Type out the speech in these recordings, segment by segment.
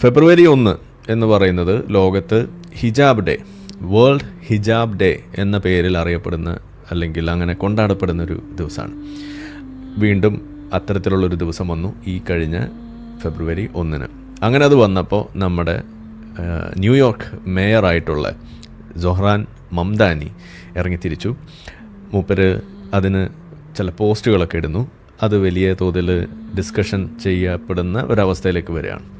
ഫെബ്രുവരി ഒന്ന് എന്ന് പറയുന്നത് ലോകത്ത് hijab day world hijab day എന്ന പേരിൽ അറിയപ്പെടുന്ന അല്ലെങ്കിൽ അങ്ങനെ കൊണ്ടാടപ്പെടുന്ന ഒരു ദിവസമാണ്. വീണ്ടും അത്തരത്തിലുള്ളൊരു ദിവസം വന്നു ഈ കഴിഞ്ഞ ഫെബ്രുവരി ഒന്നിന്. അങ്ങനെ അത് വന്നപ്പോൾ നമ്മുടെ ന്യൂയോർക്ക് മേയറായിട്ടുള്ള ജൊഹ്റാൻ മംദാനി ഇറങ്ങിത്തിരിച്ചു. മൂപ്പര് അതിന് ചില പോസ്റ്റുകളൊക്കെ ഇടുന്നു. അത് വലിയ തോതിൽ ഡിസ്കഷൻ ചെയ്യപ്പെടുന്ന ഒരവസ്ഥയിലേക്ക് വരികയാണ്.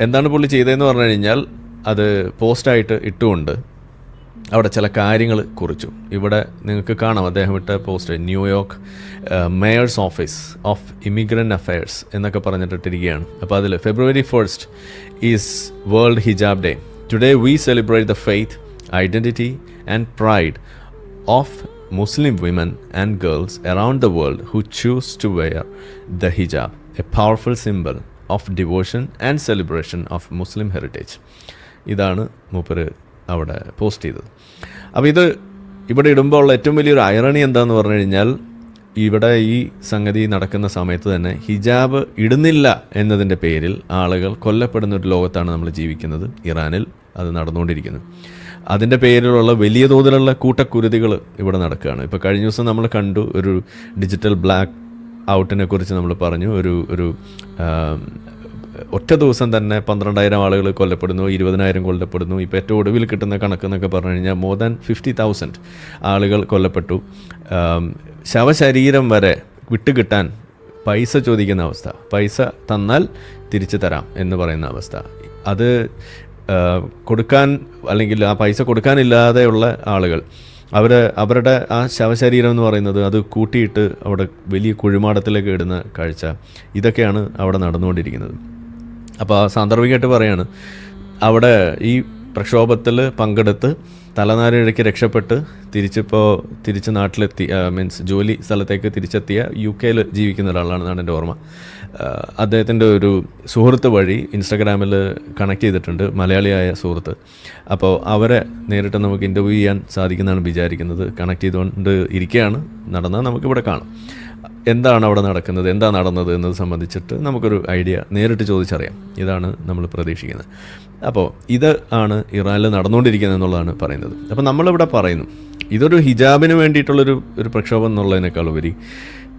എന്താണ് പുള്ളി ചെയ്തതെന്ന് പറഞ്ഞു കഴിഞ്ഞാൽ അത് പോസ്റ്റായിട്ട് ഇട്ടുകൊണ്ട് അവിടെ ചില കാര്യങ്ങൾ കുറിച്ചു. ഇവിടെ നിങ്ങൾക്ക് കാണാം അദ്ദേഹം ഇട്ട post New York mayor's office of immigrant affairs എന്നൊക്കെ പറഞ്ഞിട്ടിരിക്കുകയാണ് അപ്പോൾ അതിൽ February first is world hijab day. Today we celebrate the faith identity and pride of Muslim women and girls around the world who choose to wear the hijab a powerful symbol of devotion and celebration of Muslim heritage ഇതാണ് മൂപ്പര് അവിടെ post ചെയ്തത്. അപ്പോൾ ഇത് ഇവിടെ ഇടുമ്പോൾ ഉള്ള ഏറ്റവും വലിയൊരു ഐറണി എന്താന്ന് പറഞ്ഞു കഴിഞ്ഞാൽ ഇവിടെ ഈ സംഗതി നടക്കുന്ന സമയത്ത് തന്നെ ഹിജാബ് ഇടുന്നില്ല എന്നതിന്റെ പേരിൽ ആളുകൾ കൊല്ലപ്പെടുന്ന ഒരു ലോകത്താണ് നമ്മൾ ജീവിക്കുന്നത് ഇറാനിൽ അത് നടന്നുകൊണ്ടിരിക്കുന്നത് അതിന്റെ പേരിലുള്ള വലിയ തോതിലുള്ള കൂട്ടക്കുരുതികൾ ഇവിടെ നടക്കുകയാണ്. ഇപ്പോൾ കഴിഞ്ഞ ദിവസം നമ്മൾ കണ്ടു ഒരു ഡിജിറ്റൽ ബ്ലാക്ക് ഔട്ടിനെ കുറിച്ച് നമ്മൾ പറഞ്ഞു. ഒരു ഒരു ഒറ്റ ദിവസം തന്നെ പന്ത്രണ്ടായിരം ആളുകൾ കൊല്ലപ്പെടുന്നു ഇരുപതിനായിരം കൊല്ലപ്പെടുന്നു. ഇപ്പോൾ ഏറ്റവും ഒടുവിൽ കിട്ടുന്ന കണക്ക് എന്നൊക്കെ പറഞ്ഞു കഴിഞ്ഞാൽ മോർ ദാൻ ഫിഫ്റ്റി തൗസൻഡ് ആളുകൾ കൊല്ലപ്പെട്ടു. ശവശരീരം വരെ വിട്ടുകിട്ടാൻ പൈസ ചോദിക്കുന്ന അവസ്ഥ. പൈസ തന്നാൽ തിരിച്ചു തരാം എന്ന് പറയുന്ന അവസ്ഥ. അത് കൊടുക്കാൻ അല്ലെങ്കിൽ ആ പൈസ കൊടുക്കാനില്ലാതെയുള്ള ആളുകൾ. അവർ അവരുടെ ആ ശവശരീരം എന്ന് പറയുന്നത് അത് കൂട്ടിയിട്ട് അവിടെ വലിയ കുഴിമാടത്തിലേക്ക് ഇടുന്ന കാഴ്ച. ഇതൊക്കെയാണ് അവിടെ നടന്നുകൊണ്ടിരിക്കുന്നത്. അപ്പോൾ ആ സാന്ദർഭികമായിട്ട് പറയാണ് അവിടെ ഈ പ്രക്ഷോഭത്തിൽ പങ്കെടുത്ത് തലനാരിഴയ്ക്ക് രക്ഷപ്പെട്ട് തിരിച്ചിപ്പോൾ തിരിച്ച് നാട്ടിലെത്തി മീൻസ് ജോലി സ്ഥലത്തേക്ക് തിരിച്ചെത്തിയ യു കെയിൽ ജീവിക്കുന്ന ഒരാളാണെന്നാണ് എന്റെ ഓർമ്മ. അദ്ദേഹത്തിന്റെ ഒരു സുഹൃത്ത് വഴി ഇൻസ്റ്റഗ്രാമിൽ കണക്ട് ചെയ്തിട്ടുണ്ട് മലയാളിയായ സുഹൃത്ത്. അപ്പോൾ അവരെ നേരിട്ട് നമുക്ക് ഇന്റർവ്യൂ ചെയ്യാൻ സാധിക്കുന്നതാണ് വിചാരിക്കുന്നത്. കണക്ട് ചെയ്തുകൊണ്ട് ഇരിക്കുകയാണ് നടന്നാൽ നമുക്കിവിടെ കാണാം. എന്താണ് അവിടെ നടക്കുന്നത്? എന്താ നടന്നത് എന്നത് സംബന്ധിച്ചിട്ട് നമുക്കൊരു ഐഡിയ നേരിട്ട് ചോദിച്ചറിയാം. ഇതാണ് നമ്മൾ പ്രതീക്ഷിക്കുന്നത്. അപ്പോൾ ഇത് ആണ് ഇറാനിൽ നടന്നുകൊണ്ടിരിക്കുന്നത് എന്നുള്ളതാണ് പറയുന്നത്. അപ്പോൾ നമ്മളിവിടെ പറയുന്നു ഇതൊരു ഹിജാബിന് വേണ്ടിയിട്ടുള്ളൊരു ഒരു പ്രക്ഷോഭം എന്നുള്ളതിനേക്കാൾ ഉപരി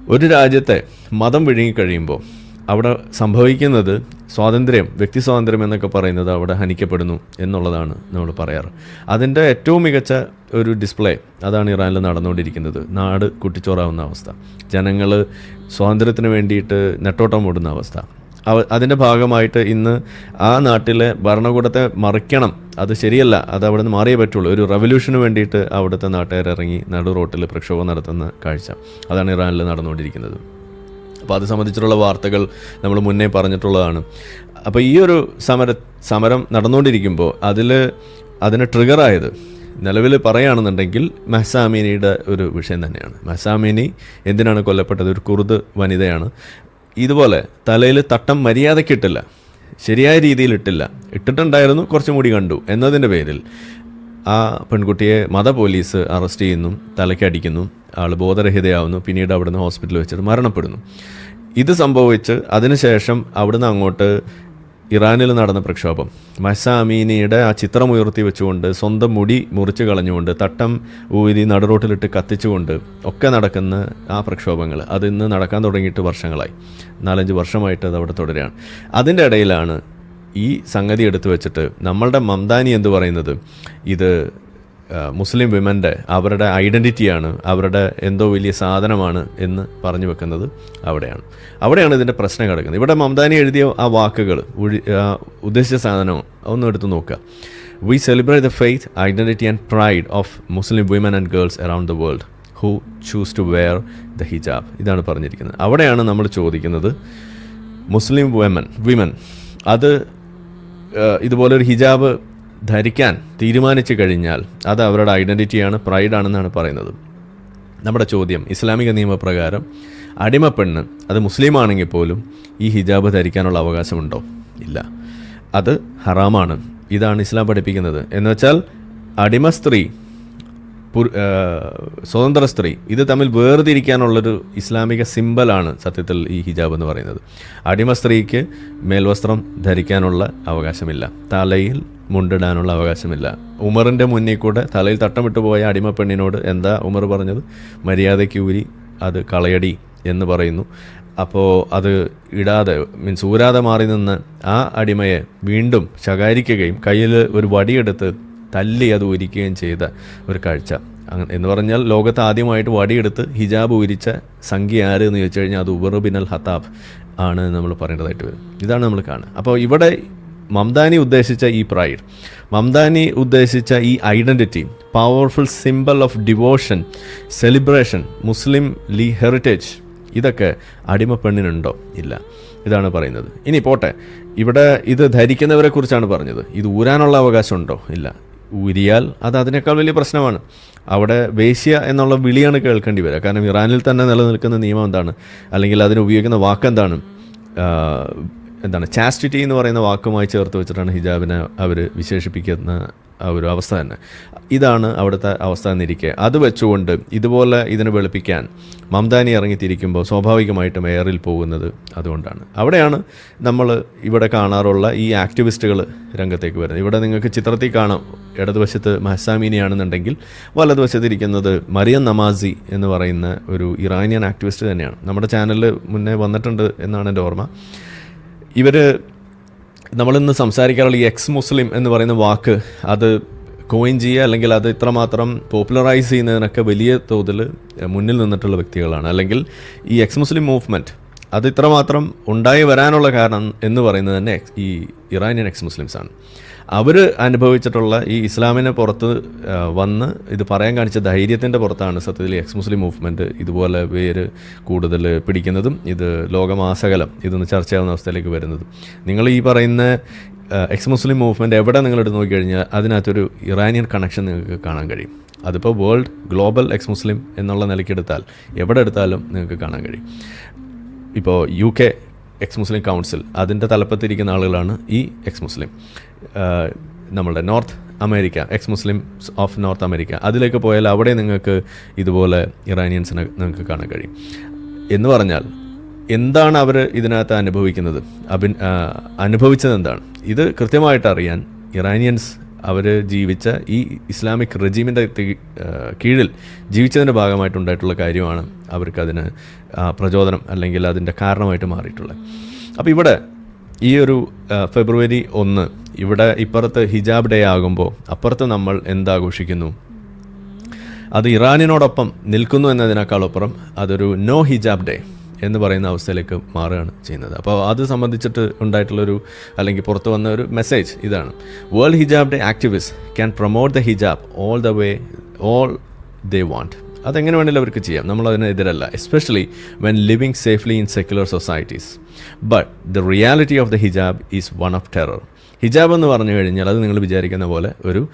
ഒരു രാജ്യത്തെ മതം വിഴുങ്ങിക്കഴിയുമ്പോൾ അവിടെ സംഭവിക്കുന്നത് സ്വാതന്ത്ര്യം വ്യക്തി സ്വാതന്ത്ര്യം എന്നൊക്കെ പറയുന്നത് അവിടെ ഹനിക്കപ്പെടുന്നു എന്നുള്ളതാണ് നമ്മൾ പറയാറ്. അതിന്റെ ഏറ്റവും മികച്ച ഒരു ഡിസ്പ്ലേ അതാണ് ഇറാനിൽ നടന്നുകൊണ്ടിരിക്കുന്നത്. നാട് കുട്ടിച്ചോറാവുന്ന അവസ്ഥ. ജനങ്ങൾ സ്വാതന്ത്ര്യത്തിന് വേണ്ടിയിട്ട് നെട്ടോട്ടം ഓടുന്ന അവസ്ഥ. അവ അതിന്റെ ഭാഗമായിട്ട് ഇന്ന് ആ നാട്ടിലെ ഭരണകൂടത്തെ മറിക്കണം. അത് ശരിയല്ല. അത് അവിടെ നിന്ന് മാറിയേ പറ്റുള്ളൂ. ഒരു റവല്യൂഷന് വേണ്ടിയിട്ട് അവിടുത്തെ നാട്ടുകാരിറങ്ങി നടു റോട്ടിൽ പ്രക്ഷോഭം നടത്തുന്ന കാഴ്ച. അതാണ് ഇറാനിൽ നടന്നുകൊണ്ടിരിക്കുന്നത്. അപ്പോൾ അത് സംബന്ധിച്ചിട്ടുള്ള വാർത്തകൾ നമ്മൾ മുന്നേ പറഞ്ഞിട്ടുള്ളതാണ്. അപ്പോൾ ഈ ഒരു സമര സമരം നടന്നുകൊണ്ടിരിക്കുമ്പോൾ അതിൽ അതിന് ട്രിഗറായത് നിലവിൽ പറയുകയാണെന്നുണ്ടെങ്കിൽ മെഹസാമിനിയുടെ ഒരു വിഷയം തന്നെയാണ്. മെഹസാമിനി എന്തിനാണ് കൊല്ലപ്പെട്ടത്? ഒരു കുറുത് വനിതയാണ്. ഇതുപോലെ തലയിൽ തട്ടം മര്യാദയ്ക്ക് ഇട്ടില്ല. ശരിയായ രീതിയിൽ ഇട്ടില്ല. ഇട്ടിട്ടുണ്ടായിരുന്നു കുറച്ചും കൂടി കണ്ടു എന്നതിന്റെ പേരിൽ. ആ പെൺകുട്ടിയെ മത പോലീസ് അറസ്റ്റ് ചെയ്യുന്നു തലയ്ക്ക് അടിക്കുന്നു ആൾ ബോധരഹിതയാവുന്നു പിന്നീട് അവിടുന്ന് ഹോസ്പിറ്റലിൽ വെച്ചിട്ട് മരണപ്പെടുന്നു. ഇത് സംഭവിച്ച് അതിനുശേഷം അവിടുന്ന് അങ്ങോട്ട് ഇറാനിൽ നടന്ന പ്രക്ഷോഭം. മഹസ അമീനിയുടെ ആ ചിത്രം ഉയർത്തി വെച്ചുകൊണ്ട് സ്വന്തം മുടി മുറിച്ച് കളഞ്ഞുകൊണ്ട് തട്ടം ഊരി നടുറോട്ടിലിട്ട് കത്തിച്ചുകൊണ്ട് ഒക്കെ നടക്കുന്ന ആ പ്രക്ഷോഭങ്ങൾ അതിന്ന് നടക്കാൻ തുടങ്ങിയിട്ട് വർഷങ്ങളായി. നാലഞ്ച് വർഷമായിട്ട് അത് അവിടെ തുടരുകയാണ്. അതിന്റെ ഇടയിലാണ് ഈ സംഗതി എടുത്തു വെച്ചിട്ട് നമ്മളുടെ മംദാനി എന്ന് പറയുന്നത്? ഇത് മുസ്ലിം വിമന്റെ അവരുടെ ഐഡന്റിറ്റിയാണ് അവരുടെ എന്തോ വലിയ സാധനമാണ് എന്ന് പറഞ്ഞു വെക്കുന്നത് അവിടെയാണ്. അവിടെയാണ് ഇതിന്റെ പ്രശ്നം കിടക്കുന്നത്. ഇവിടെ മംദാനി എഴുതിയ ആ വാക്കുകൾ ഉദ്ദേശിച്ച സാധനം ഒന്ന് എടുത്ത് നോക്കുക. We celebrate the faith identity and pride of Muslim women and girls around the world who choose to wear the hijab ഇതാണ് പറഞ്ഞിരിക്കുന്നത്. അവിടെയാണ് നമ്മൾ ചോദിക്കുന്നത് മുസ്ലിം വിമൻ വിമൻ അത് ഏഹ്, ഇതുപോലൊരു ഹിജാബ് ധരിക്കാൻ തീരുമാനിച്ചു കഴിഞ്ഞാൽ അത് അവരുടെ ഐഡന്റിറ്റിയാണ് പ്രൈഡാണെന്നാണ് പറയുന്നത്. നമ്മുടെ ചോദ്യം ഇസ്ലാമിക നിയമപ്രകാരം അടിമപ്പെണ്ണ് അത് മുസ്ലിം ആണെങ്കിൽ പോലും ഈ ഹിജാബ് ധരിക്കാനുള്ള അവകാശമുണ്ടോ? ഇല്ല. അത് ഹറാമാണ്. ഇതാണ് ഇസ്ലാം പഠിപ്പിക്കുന്നത്. എന്നുവെച്ചാൽ അടിമ സ്ത്രീ സ്വതന്ത്ര സ്ത്രീ. ഇത് തമ്മിൽ വേർതിരിക്കാനുള്ളൊരു ഇസ്ലാമിക സിമ്പലാണ് സത്യത്തിൽ ഈ ഹിജാബ് എന്ന് പറയുന്നത്. അടിമ സ്ത്രീക്ക് മേൽവസ്ത്രം ധരിക്കാനുള്ള അവകാശമില്ല. തലയിൽ മുണ്ടിടാനുള്ള അവകാശമില്ല. ഉമറിന്റെ മുന്നിൽ കൂടെ തലയിൽ തട്ടമിട്ട് പോയ അടിമ പെണ്ണിനോട് എന്താ ഉമർ പറഞ്ഞത്? മര്യാദയ്ക്ക് ഊരി അത് കളയടി എന്ന് പറയുന്നു. അപ്പോൾ അത് ഇടാതെ മീൻസ് ഊരാതെ മാറി നിന്ന് ആ അടിമയെ വീണ്ടും ശകാരിക്കുകയും കയ്യിൽ ഒരു വടിയെടുത്ത് തല്ലി അത് ഉരിക്കുകയും ചെയ്ത ഒരു കാഴ്ച. എന്ന് പറഞ്ഞാൽ ലോകത്ത് ആദ്യമായിട്ട് വടിയെടുത്ത് ഹിജാബ് ഉരിച്ച സംഖ്യ ആര് എന്ന് ചോദിച്ചു കഴിഞ്ഞാൽ അത് ഉബർ അൽ ഹത്താബ് ആണ് നമ്മൾ പറയേണ്ടതായിട്ട് വരും. ഇതാണ് നമ്മൾ കാണുക. അപ്പോൾ ഇവിടെ മംദാനി ഉദ്ദേശിച്ച ഈ പ്രൈഡ് മംദാനി ഉദ്ദേശിച്ച ഈ identity powerful symbol of devotion celebration Muslim Lee heritage ഇതൊക്കെ അടിമ പെണ്ണിനുണ്ടോ? ഇല്ല. ഇതാണ് പറയുന്നത്. ഇനി പോട്ടെ. ഇവിടെ ഇത് ധരിക്കുന്നവരെ കുറിച്ചാണ് പറഞ്ഞത്. ഇത് ഊരാനുള്ള അവകാശമുണ്ടോ? ഇല്ല. ഊരിയാൽ അത് അതിനേക്കാൾ വലിയ പ്രശ്നമാണ്. അവിടെ വേശ്യ എന്നുള്ള വിളിയാണ് കേൾക്കേണ്ടി വരിക. കാരണം ഇറാനിൽ തന്നെ നിലനിൽക്കുന്ന നിയമം എന്താണ്? അല്ലെങ്കിൽ അതിന് ഉപയോഗിക്കുന്ന വാക്കെന്താണ്? എന്താണ് ചാസ്റ്റിറ്റി എന്ന് പറയുന്ന വാക്കുമായി ചേർത്ത് വെച്ചിട്ടാണ് ഹിജാബിനെ അവർ വിശേഷിപ്പിക്കുന്ന ആ ഒരു അവസ്ഥ തന്നെ. ഇതാണ് അവിടുത്തെ അവസ്ഥ എന്നിരിക്കെ. അത് വെച്ചുകൊണ്ട് ഇതുപോലെ ഇതിനെ വെളുപ്പിക്കാൻ മംദാനി ഇറങ്ങിത്തിരിക്കുമ്പോൾ സ്വാഭാവികമായിട്ടും എയറിൽ പോകുന്നത് അതുകൊണ്ടാണ്. അവിടെയാണ് നമ്മൾ ഇവിടെ കാണാറുള്ള ഈ ആക്ടിവിസ്റ്റുകൾ രംഗത്തേക്ക് വരുന്നത്. ഇവിടെ നിങ്ങൾക്ക് ചിത്രത്തിൽ കാണാം ഇടതുവശത്ത് മഹസാമീനിയാണെന്നുണ്ടെങ്കിൽ വലതുവശത്തിരിക്കുന്നത് മറിയം നമാസി എന്ന് പറയുന്ന ഒരു ഇറാനിയൻ ആക്ടിവിസ്റ്റ് തന്നെയാണ്. നമ്മുടെ ചാനലിൽ മുന്നേ വന്നിട്ടുണ്ട് എന്നാണ് എന്റെ ഓർമ്മ. ഇവർ നമ്മളിന്ന് സംസാരിക്കാറുള്ള ഈ എക്സ് മുസ്ലിം എന്ന് പറയുന്ന വാക്ക് അത് കോയിൻ ചെയ്യുക അല്ലെങ്കിൽ അത് ഇത്രമാത്രം പോപ്പുലറൈസ് ചെയ്യുന്നതിനൊക്കെ വലിയ തോതിൽ മുന്നിൽ നിന്നിട്ടുള്ള വ്യക്തികളാണ്. അല്ലെങ്കിൽ ഈ എക്സ് മുസ്ലിം മൂവ്മെന്റ് അത് ഇത്രമാത്രം ഉണ്ടായി വരാനുള്ള കാരണം എന്ന് പറയുന്നത് തന്നെ ഈ ഇറാനിയൻ എക്സ് മുസ്ലിംസ് ആണ്. അവർ അനുഭവിച്ചിട്ടുള്ള ഈ ഇസ്ലാമിനെ പുറത്ത് വന്ന് ഇത് പറയാൻ കാണിച്ച ധൈര്യത്തിന്റെ പുറത്താണ് സത്യത്തിൽ എക്സ് മുസ്ലിം മൂവ്മെന്റ് ഇതുപോലെ പേര് കൂടുതൽ പിടിക്കുന്നതും ഇത് ലോകമാസകലം ഇതൊന്ന് ചർച്ചയാവുന്ന അവസ്ഥയിലേക്ക് വരുന്നതും. നിങ്ങൾ ഈ പറയുന്ന എക്സ് മുസ്ലിം മൂവ്മെന്റ് എവിടെ നിങ്ങളെടുത്ത് നോക്കിക്കഴിഞ്ഞാൽ അതിനകത്തൊരു ഇറാനിയൻ കണക്ഷൻ നിങ്ങൾക്ക് കാണാൻ കഴിയും. അതിപ്പോൾ വേൾഡ് ഗ്ലോബൽ എക്സ് മുസ്ലിം എന്നുള്ള നിലയ്ക്കെടുത്താൽ എവിടെ എടുത്താലും നിങ്ങൾക്ക് കാണാൻ കഴിയും. ഇപ്പോൾ U K ex Muslim council അതിന്റെ തലപ്പത്തിരിക്കുന്ന ആളുകളാണ് ഈ എക്സ് മുസ്ലിം നമ്മളുടെ North America ex Muslims of North America അതിലേക്ക് പോയാൽ അവിടെ നിങ്ങൾക്ക് ഇതുപോലെ ഇറാനിയൻസിനെ നിങ്ങൾക്ക് കാണാൻ കഴിയും. എന്ന് പറഞ്ഞാൽ എന്താണ് അവർ ഇതിനകത്ത് അനുഭവിക്കുന്നത്? അഭിൻ അനുഭവിച്ചത് എന്താണ്? ഇത് കൃത്യമായിട്ട് അറിയാൻ ഇറാനിയൻസ് അവർ ജീവിച്ച ഈ ഇസ്ലാമിക് റെജീമിന്റെ കീഴിൽ ജീവിച്ചതിന്റെ ഭാഗമായിട്ടുണ്ടായിട്ടുള്ള കാര്യമാണ് അവർക്കതിന് പ്രചോദനം അല്ലെങ്കിൽ അതിന്റെ കാരണമായിട്ട് മാറിയിട്ടുള്ളത്. അപ്പോൾ ഇവിടെ ഈ ഒരു ഫെബ്രുവരി ഒന്ന് ഇവിടെ ഇപ്പുറത്ത് ഹിജാബ് ഡേ ആകുമ്പോൾ അപ്പുറത്ത് നമ്മൾ എന്താഘോഷിക്കുന്നു? അത് ഇറാനിനോടൊപ്പം നിൽക്കുന്നു എന്നതിനേക്കാളപ്പുറം അതൊരു നോ ഹിജാബ് ഡേ. എന്ന് പറയുന്ന അവസ്ഥയിലേക്ക് മാറുകയാണ് ചെയ്യുന്നത്. അപ്പോൾ അത് സംബന്ധിച്ചിട്ട് ഉണ്ടായിട്ടുള്ളൊരു അല്ലെങ്കിൽ പുറത്തു വന്ന ഒരു മെസ്സേജ് ഇതാണ്. World hijab day activist can promote the hijab all the way all they want അതെങ്ങനെ വേണമെങ്കിലും അവർക്ക് ചെയ്യാം. നമ്മൾ അതിനെതിരല്ല. Especially when living safely in secular societies but the reality of the hijab is one of terror hijab എന്ന് പറഞ്ഞു കഴിഞ്ഞാൽ അത് നിങ്ങൾ വിചാരിക്കുന്ന പോലെ ഒരു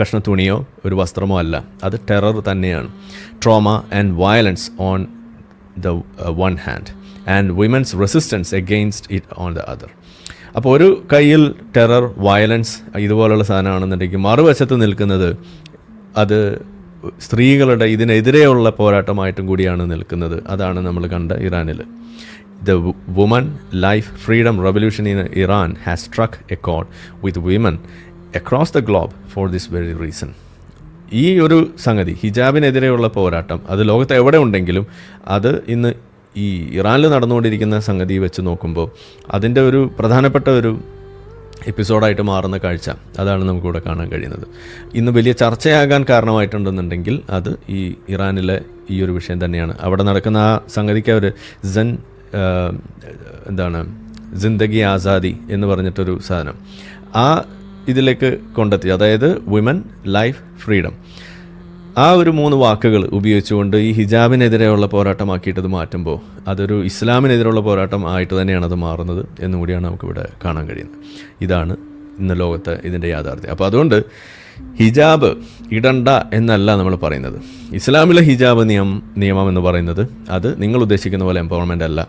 കഷ്ണ തുണിയോ ഒരു വസ്ത്രമോ അല്ല. അത് ടെറർ തന്നെയാണ്. Trauma and violence on the one hand and women's resistance against it on the other അപ്പോൾ ഒരു കയ്യിൽ ടെറർ വയലൻസ് ഇതുപോലുള്ള സാധനമാണെന്നുണ്ടെങ്കിൽ മറുവശത്ത് നിൽക്കുന്നത് അത് സ്ത്രീകളുടെ ഇതിനെതിരെയുള്ള പോരാട്ടമായിട്ടും കൂടിയാണ് നിൽക്കുന്നത്. അതാണ് നമ്മൾ കണ്ട ഇറാനിൽ. The woman life freedom revolution in Iran has struck a code with women across the globe for this very reason ഈ ഒരു സംഗതി ഹിജാബിനെതിരെയുള്ള പോരാട്ടം അത് ലോകത്ത് എവിടെ ഉണ്ടെങ്കിലും അത് ഇന്ന് ഈ ഇറാനിൽ നടന്നുകൊണ്ടിരിക്കുന്ന സംഗതി വെച്ച് നോക്കുമ്പോൾ അതിന്റെ ഒരു പ്രധാനപ്പെട്ട ഒരു എപ്പിസോഡായിട്ട് മാറുന്ന കാഴ്ച അതാണ് നമുക്കിവിടെ കാണാൻ കഴിയുന്നത്. ഇന്ന് വലിയ ചർച്ചയാകാൻ കാരണമായിട്ടുണ്ടെന്നുണ്ടെങ്കിൽ അത് ഈ ഇറാനിലെ ഈ ഒരു വിഷയം തന്നെയാണ്. അവിടെ നടക്കുന്ന ആ സംഗതിക്ക് അവർ സെൻ എന്താണ് ജിന്ദഗി ആസാദി എന്ന് പറഞ്ഞിട്ടൊരു സാധനം. ആ ഇതിലേക്ക് കൊണ്ടെത്തി. അതായത് വിമൻ ലൈഫ് ഫ്രീഡം ആ ഒരു മൂന്ന് വാക്കുകൾ ഉപയോഗിച്ചുകൊണ്ട് ഈ ഹിജാബിനെതിരെയുള്ള പോരാട്ടമാക്കിയിട്ട് ഇത് മാറ്റുമ്പോൾ അതൊരു ഇസ്ലാമിനെതിരെയുള്ള പോരാട്ടം ആയിട്ട് തന്നെയാണ് അത് മാറുന്നത് എന്നും കൂടിയാണ് നമുക്കിവിടെ കാണാൻ കഴിയുന്നത്. ഇതാണ് ഇന്ന് ലോകത്ത് ഇതിന്റെ യാഥാർത്ഥ്യം. അപ്പോൾ അതുകൊണ്ട് ഹിജാബ് ഇടണ്ട എന്നല്ല നമ്മൾ പറയുന്നത്. ഇസ്ലാമിലെ ഹിജാബ് നിയമം നിയമം എന്ന് പറയുന്നത് അത് നിങ്ങൾ ഉദ്ദേശിക്കുന്ന പോലെ എംപവർമെന്റ് അല്ല.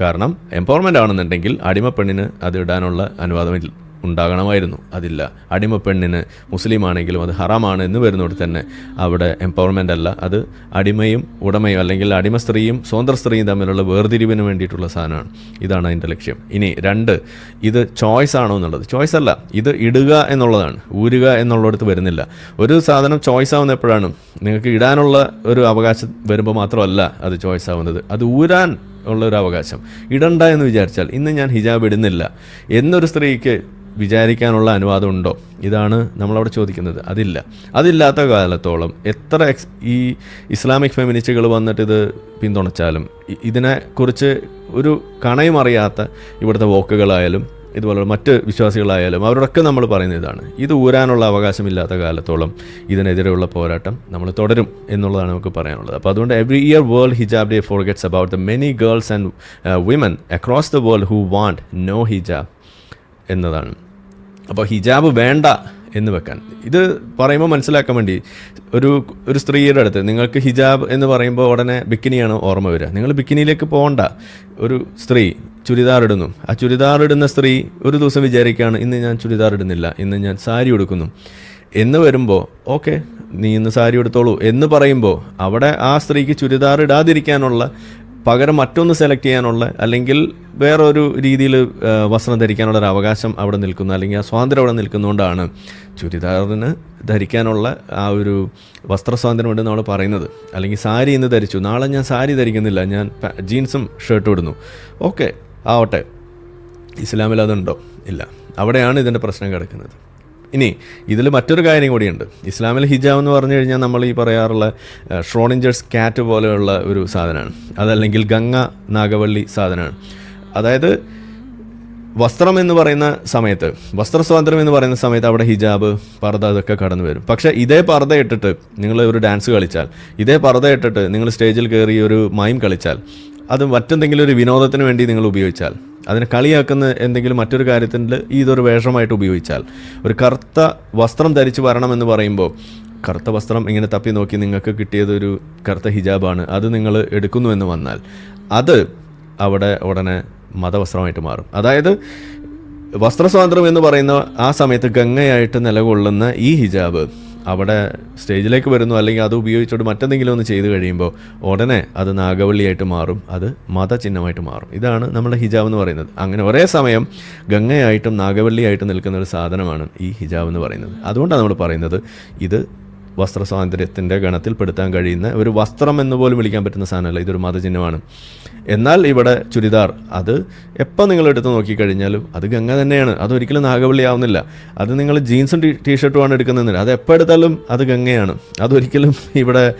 കാരണം എംപവർമെന്റ് ആണെന്നുണ്ടെങ്കിൽ അടിമപ്പെണ്ണിന് അത് ഇടാനുള്ള അനുവാദം ഇല്ല- ഉണ്ടാകണമായിരുന്നു. അതില്ല. അടിമ പെണ്ണിന് മുസ്ലിം ആണെങ്കിലും അത് ഹറാമാണ് എന്ന് വരുന്നോട് തന്നെ അവിടെ എംപവർമെന്റ് അല്ല. അത് അടിമയും ഉടമയും അല്ലെങ്കിൽ അടിമ സ്ത്രീയും സ്വതന്ത്ര സ്ത്രീയും തമ്മിലുള്ള വേർതിരിവിന് വേണ്ടിയിട്ടുള്ള സാധനമാണ്. ഇതാണ് അതിന്റെ ലക്ഷ്യം. ഇനി രണ്ട് ഇത് ചോയ്സ് ആണോ എന്നുള്ളത്. ചോയ്സ് അല്ല. ഇത് ഇടുക എന്നുള്ളതാണ്. ഊരുക എന്നുള്ളിടത്ത് വരുന്നില്ല. ഒരു സാധനം ചോയ്സ് ആവുന്ന എപ്പോഴാണ്? നിങ്ങൾക്ക് ഇടാനുള്ള ഒരു അവകാശം വരുമ്പോൾ മാത്രമല്ല അത് ചോയ്സ് ആവുന്നത്. അത് ഊരാൻ ഉള്ള ഒരു അവകാശം. ഇടണ്ട എന്ന് വിചാരിച്ചാൽ ഇന്ന് ഞാൻ ഹിജാബ് ഇടുന്നില്ല. എന്നൊരു സ്ത്രീക്ക് വിചാരിക്കാനുള്ള അനുവാദം ഉണ്ടോ? ഇതാണ് നമ്മളവിടെ ചോദിക്കുന്നത്. അതില്ല. അതില്ലാത്ത കാലത്തോളം എത്ര എക്സ് ഈ ഇസ്ലാമിക് ഫെമിനിസ്റ്റുകൾ വന്നിട്ട് ഇത് പിന്തുണച്ചാലും ഇതിനെക്കുറിച്ച് ഒരു കണയും അറിയാത്ത ഇവിടുത്തെ വോക്കുകളായാലും ഇതുപോലുള്ള മറ്റ് വിശ്വാസികളായാലും അവരോടൊക്കെ നമ്മൾ പറയുന്ന ഇതാണ്. ഇത് ഊരാനുള്ള അവകാശമില്ലാത്ത കാലത്തോളം ഇതിനെതിരെയുള്ള പോരാട്ടം നമ്മൾ തുടരും എന്നുള്ളതാണ് നമുക്ക് പറയാനുള്ളത്. അപ്പോൾ അതുകൊണ്ട് every year world hijab day forgets about the many girls and women across the world who want no hijab എന്നതാണ്. അപ്പോൾ ഹിജാബ് വേണ്ട എന്ന് വെക്കാൻ. ഇത് പറയുമ്പോൾ മനസ്സിലാക്കാൻ വേണ്ടി ഒരു ഒരു സ്ത്രീയുടെ അടുത്ത് നിങ്ങൾക്ക് ഹിജാബ് എന്ന് പറയുമ്പോൾ ഉടനെ ബിക്കിനിയാണ് ഓർമ്മ വരിക. നിങ്ങൾ ബിക്കിനിയിലേക്ക് പോകണ്ട. ഒരു സ്ത്രീ ചുരിദാർ ഇടുന്നു. ആ ചുരിദാർ ഇടുന്ന സ്ത്രീ ഒരു ദിവസം വിചാരിക്കുകയാണ് ഇന്ന് ഞാൻ ചുരിദാർ ഇടുന്നില്ല. ഇന്ന് ഞാൻ സാരി ഉടുക്കുന്നു. എന്ന് വരുമ്പോൾ ഓക്കെ നീ ഇന്ന് സാരി എടുത്തോളൂ എന്ന് പറയുമ്പോൾ അവിടെ ആ സ്ത്രീക്ക് ചുരിദാർ ഇടാതിരിക്കാനുള്ള പകരം മറ്റൊന്ന് സെലക്ട് ചെയ്യാനുള്ള അല്ലെങ്കിൽ വേറൊരു രീതിയിൽ വസ്ത്രം ധരിക്കാനുള്ള ഒരു അവകാശം അവിടെ നിൽക്കുന്നു അല്ലെങ്കിൽ ആ സ്വാതന്ത്ര്യം അവിടെ നിൽക്കുന്നതുകൊണ്ടാണ് ചുരിദാറിന് ധരിക്കാനുള്ള ആ ഒരു വസ്ത്ര സ്വാതന്ത്ര്യം ഉണ്ട് നമ്മൾ പറയുന്നത്. അല്ലെങ്കിൽ സാരി ഇന്ന് ധരിച്ചു. നാളെ ഞാൻ സാരി ധരിക്കുന്നില്ല. ഞാൻ ജീൻസും ഷർട്ടും ഇടുന്നു. ഓക്കെ ആവട്ടെ. ഇസ്ലാമിൽ അതുണ്ടോ? ഇല്ല. അവിടെയാണ് ഇതിന്റെ പ്രശ്നം കിടക്കുന്നത്. ഇനി ഇതിൽ മറ്റൊരു കാര്യം കൂടിയുണ്ട്. ഇസ്ലാമിൽ ഹിജാബ് എന്ന് പറഞ്ഞു കഴിഞ്ഞാൽ നമ്മൾ ഈ പറയാറുള്ള ഷ്രോണിഞ്ചേഴ്സ് കാറ്റ് പോലെയുള്ള ഒരു സാധനമാണ്. അതല്ലെങ്കിൽ ഗംഗ നാഗവള്ളി സാധനമാണ്. അതായത് വസ്ത്രം എന്ന് പറയുന്ന സമയത്ത് വസ്ത്ര സ്വാതന്ത്ര്യം എന്ന് പറയുന്ന സമയത്ത് അവിടെ ഹിജാബ് പർദ്ദ അതൊക്കെ കടന്നു വരും. പക്ഷേ ഇതേ പർദ്ദ ഇട്ടിട്ട് നിങ്ങൾ ഒരു ഡാൻസ് കളിച്ചാൽ ഇതേ പർദ്ദ ഇട്ടിട്ട് നിങ്ങൾ സ്റ്റേജിൽ കയറി ഒരു മൈം കളിച്ചാൽ അത് മറ്റെന്തെങ്കിലും ഒരു വിനോദത്തിന് വേണ്ടി നിങ്ങൾ ഉപയോഗിച്ചാൽ അതിനെ കളിയാക്കുന്ന എന്തെങ്കിലും മറ്റൊരു കാര്യത്തിൽ ഇതൊരു വേഷമായിട്ട് ഉപയോഗിച്ചാൽ. ഒരു കറുത്ത വസ്ത്രം ധരിച്ച് എന്ന് പറയുമ്പോൾ കറുത്ത വസ്ത്രം ഇങ്ങനെ തപ്പി നോക്കി നിങ്ങൾക്ക് കിട്ടിയതൊരു കറുത്ത ഹിജാബാണ്. അത് നിങ്ങൾ എടുക്കുന്നു എന്ന് വന്നാൽ അത് അവിടെ ഉടനെ മതവസ്ത്രമായിട്ട് മാറും. അതായത് വസ്ത്രസ്വാതന്ത്ര്യം എന്ന് പറയുന്ന ആ സമയത്ത് ഗംഗയായിട്ട് നിലകൊള്ളുന്ന ഈ ഹിജാബ് അവിടെ സ്റ്റേജിലേക്ക് വരുന്നു അല്ലെങ്കിൽ അത് ഉപയോഗിച്ചുകൊണ്ട് മറ്റെന്തെങ്കിലും ഒന്ന് ചെയ്തു കഴിയുമ്പോൾ ഉടനെ അത് നാഗവള്ളിയായിട്ട് മാറും അത് മതചിഹ്നമായിട്ട് മാറും. ഇതാണ് നമ്മുടെ ഹിജാബ് എന്ന് പറയുന്നത്. അങ്ങനെ ഒരേ സമയം ഗംഗയായിട്ടും നാഗവള്ളിയായിട്ടും നിൽക്കുന്ന ഒരു സാധനമാണ് ഈ ഹിജാബ് എന്ന് പറയുന്നത്. അതുകൊണ്ടാണ് നമ്മൾ പറയുന്നത് ഇത് വസ്ത്ര സ്വാതന്ത്ര്യത്തിന്റെ ഗണത്തിൽപ്പെടുത്താൻ കഴിയുന്ന ഒരു വസ്ത്രം എന്ന് പോലും വിളിക്കാൻ പറ്റുന്ന സാധനമല്ല. ഇതൊരു മതചിഹ്നമാണ്. എന്നാൽ ഇവിടെ ചുരിദാർ അത് എപ്പോൾ നിങ്ങൾ എടുത്ത് നോക്കിക്കഴിഞ്ഞാലും അത് ഗംഗ തന്നെയാണ്. അതൊരിക്കലും നാഗവള്ളി ആവുന്നില്ല അത് നിങ്ങൾ ജീൻസും ടീഷർട്ടുമാണ് എടുക്കുന്നതെന്നില്ല. അത് എപ്പോൾ എടുത്താലും അത് ഗംഗയാണ്. അതൊരിക്കലും ഇവിടെ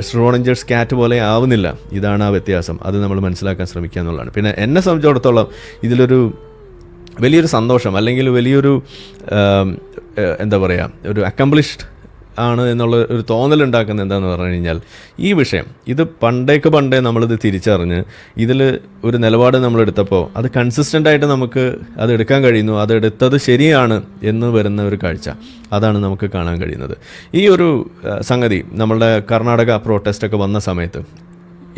ഷ്രോണിഞ്ചേഴ്സ് കാറ്റ് പോലെ ആവുന്നില്ല. ഇതാണ് ആ വ്യത്യാസം. അത് നമ്മൾ മനസ്സിലാക്കാൻ ശ്രമിക്കുക എന്നുള്ളതാണ്. പിന്നെ എന്നെ സംബന്ധിച്ചിടത്തോളം ഇതിലൊരു വലിയൊരു സന്തോഷം അല്ലെങ്കിൽ വലിയൊരു എന്താ പറയുക ഒരു അക്കംപ്ലിഷ്ഡ് ആണ് എന്നുള്ള ഒരു തോന്നലുണ്ടാക്കുന്നത് എന്താണെന്ന് പറഞ്ഞു കഴിഞ്ഞാൽ ഈ വിഷയം ഇത് പണ്ടേക്ക് പണ്ടേ നമ്മളിത് തിരിച്ചറിഞ്ഞ് ഇതിൽ ഒരു നിലപാട് നമ്മൾ എടുത്തപ്പോൾ അത് കൺസിസ്റ്റന്റ് ആയിട്ട് നമുക്ക് അത് എടുക്കാൻ കഴിയുന്നു അത് എടുത്തത് ശരിയാണ് എന്ന് വരുന്ന ഒരു കാഴ്ച അതാണ് നമുക്ക് കാണാൻ കഴിയുന്നത്. ഈ ഒരു സംഗതി നമ്മളുടെ കർണാടക പ്രോട്ടസ്റ്റൊക്കെ വന്ന സമയത്ത്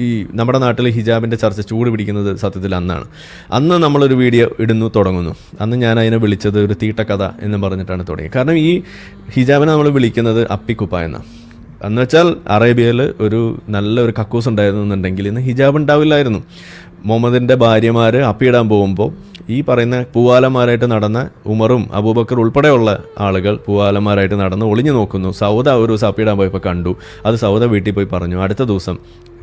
ഈ നമ്മുടെ നാട്ടിൽ ഹിജാബിന്റെ ചർച്ച ചൂട് പിടിക്കുന്നത് സത്യത്തിൽ അന്നാണ്. അന്ന് നമ്മളൊരു വീഡിയോ ഇടുന്നു തുടങ്ങുന്നു. അന്ന് ഞാൻ അതിനെ വിളിച്ചത് ഒരു തീട്ടക്കഥ എന്ന് പറഞ്ഞിട്ടാണ് തുടങ്ങിയത്. കാരണം ഈ ഹിജാബിനെ നമ്മൾ വിളിക്കുന്നത് അപ്പിക്കുപ്പ എന്നാണ്. എന്ന് വെച്ചാൽ അറേബ്യയിൽ ഒരു നല്ല ഒരു കക്കൂസ് ഉണ്ടായിരുന്നു എന്നുണ്ടെങ്കിൽ ഇന്ന് ഹിജാബ് ഉണ്ടാവില്ലായിരുന്നു. മുഹമ്മദിന്റെ ഭാര്യമാർ അപ്പിയിടാൻ പോകുമ്പോൾ ഈ പറയുന്ന പൂവാലന്മാരായിട്ട് നടന്ന ഉമറും അബൂബക്കർ ഉൾപ്പെടെയുള്ള ആളുകൾ പൂവാലന്മാരായിട്ട് നടന്ന് ഒളിഞ്ഞു നോക്കുന്നു. സൗദ ഒരു ദിവസം അപ്പിയിടാൻ പോയപ്പോൾ കണ്ടു. അത് സൗദ വീട്ടിൽ പോയി പറഞ്ഞു. അടുത്ത ദിവസം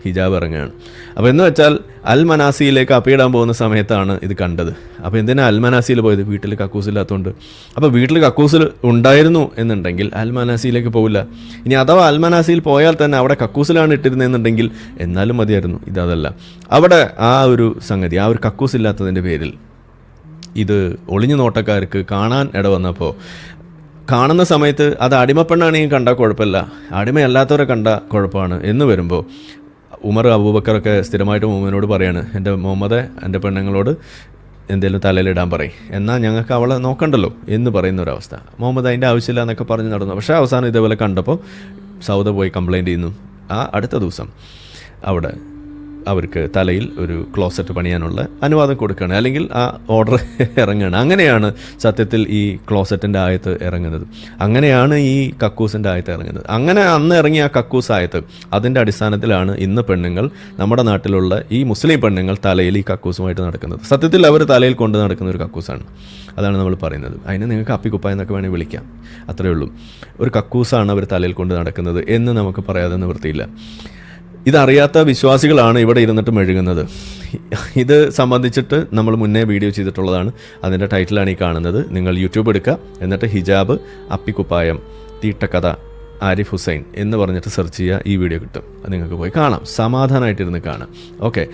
ഹിജാബ് ഇറങ്ങുകയാണ്. അപ്പോൾ എന്ന് വെച്ചാൽ അൽ മനാസിയിലേക്ക് അപ്പിയിടാൻ പോകുന്ന സമയത്താണ് ഇത് കണ്ടത്. അപ്പോൾ എന്തിനാ അൽ മനാസിയിൽ പോയത്? വീട്ടിൽ കക്കൂസില്ലാത്തതുകൊണ്ട് അപ്പോൾ വീട്ടിൽ കക്കൂസിൽ ഉണ്ടായിരുന്നു എന്നുണ്ടെങ്കിൽ അൽ മനാസിയിലേക്ക് പോകില്ല ഇനി അഥവാ അൽ മനാസിയിൽ പോയാൽ തന്നെ അവിടെ കക്കൂസിലാണ് ഇട്ടിരുന്നതെന്നുണ്ടെങ്കിൽ എന്നാലും മതിയായിരുന്നു. ഇതല്ല അവിടെ ആ ഒരു സംഗതി ആ ഒരു കക്കൂസ് ഇല്ലാത്തതിന്റെ പേരിൽ ഇത് ഒളിഞ്ഞു നോട്ടക്കാർക്ക് കാണാൻ ഇട വന്നപ്പോൾ കാണുന്ന സമയത്ത് അത് അടിമപ്പെണ്ണാണെങ്കിൽ കണ്ടാൽ കുഴപ്പമില്ല. അടിമയല്ലാത്തവരെ കണ്ട കുഴപ്പമാണ് എന്ന് വരുമ്പോൾ ഉമർ അബൂബക്കറൊക്കെ സ്ഥിരമായിട്ട് മുഹമ്മദിനോട് പറയാണ് എന്റെ മുഹമ്മദെ എന്റെ പെണ്ണുങ്ങളോട് എന്തെങ്കിലും തലയിലിടാൻ പറയും. എന്നാൽ ഞങ്ങൾക്ക് അവളെ നോക്കണ്ടല്ലോ എന്ന് പറയുന്ന ഒരവസ്ഥ മുഹമ്മദ് അതിന്റെ ആവശ്യമില്ല എന്നൊക്കെ പറഞ്ഞ് നടന്നു. പക്ഷേ അവസാനം ഇതേപോലെ കണ്ടപ്പോൾ സൗദ പോയി കംപ്ലൈന്റ് ചെയ്യുന്നു. ആ അടുത്ത ദിവസം അവിടെ അവർക്ക് തലയിൽ ഒരു ക്ലോസറ്റ് പണിയാനുള്ള അനുവാദം കൊടുക്കുകയാണ്. അല്ലെങ്കിൽ ആ ഓർഡർ ഇറങ്ങുകയാണ്. അങ്ങനെയാണ് സത്യത്തിൽ ഈ ക്ലോസറ്റിന്റെ ആയത്ത് ഇറങ്ങുന്നത്. അങ്ങനെയാണ് ഈ കക്കൂസിന്റെ ആയത്ത് ഇറങ്ങുന്നത്. അങ്ങനെ അന്ന് ഇറങ്ങിയ ആ കക്കൂസ് ആയത്ത് അതിന്റെ അടിസ്ഥാനത്തിലാണ് ഇന്ന് പെണ്ണുങ്ങൾ നമ്മുടെ നാട്ടിലുള്ള ഈ മുസ്ലിം പെണ്ണുങ്ങൾ തലയിൽ ഈ കക്കൂസുമായിട്ട് നടക്കുന്നത്. സത്യത്തിൽ അവർ തലയിൽ കൊണ്ട് നടക്കുന്ന ഒരു കക്കൂസാണ്. അതാണ് നമ്മൾ പറയുന്നത്. അതിന് നിങ്ങൾക്ക് അപ്പിക്കുപ്പ എന്നൊക്കെ വേണമെങ്കിൽ വിളിക്കാം. അത്രയേ ഉള്ളൂ. ഒരു കക്കൂസാണ് അവർ തലയിൽ കൊണ്ട് നടക്കുന്നത് എന്ന് നമുക്ക് പറയാതെ നിവൃത്തിയില്ല. ഇതറിയാത്ത വിശ്വാസികളാണ് ഇവിടെ ഇരുന്നിട്ട് മെഴുകുന്നത്. ഇത് സംബന്ധിച്ചിട്ട് നമ്മൾ മുന്നേ വീഡിയോ ചെയ്തിട്ടുള്ളതാണ്. അതിന്റെ ടൈറ്റിലാണ് ഈ കാണുന്നത്. നിങ്ങൾ യൂട്യൂബ് എടുക്കുക. എന്നിട്ട് ഹിജാബ് അപ്പിക്കുപ്പായം തീട്ടക്കഥ ആരിഫ് ഹുസൈൻ എന്ന് പറഞ്ഞിട്ട് സെർച്ച് ചെയ്യുക. ഈ വീഡിയോ കിട്ടും. അത് നിങ്ങൾക്ക് പോയി കാണാം. സമാധാനമായിട്ടിരുന്ന് കാണാം. ഓക്കെ.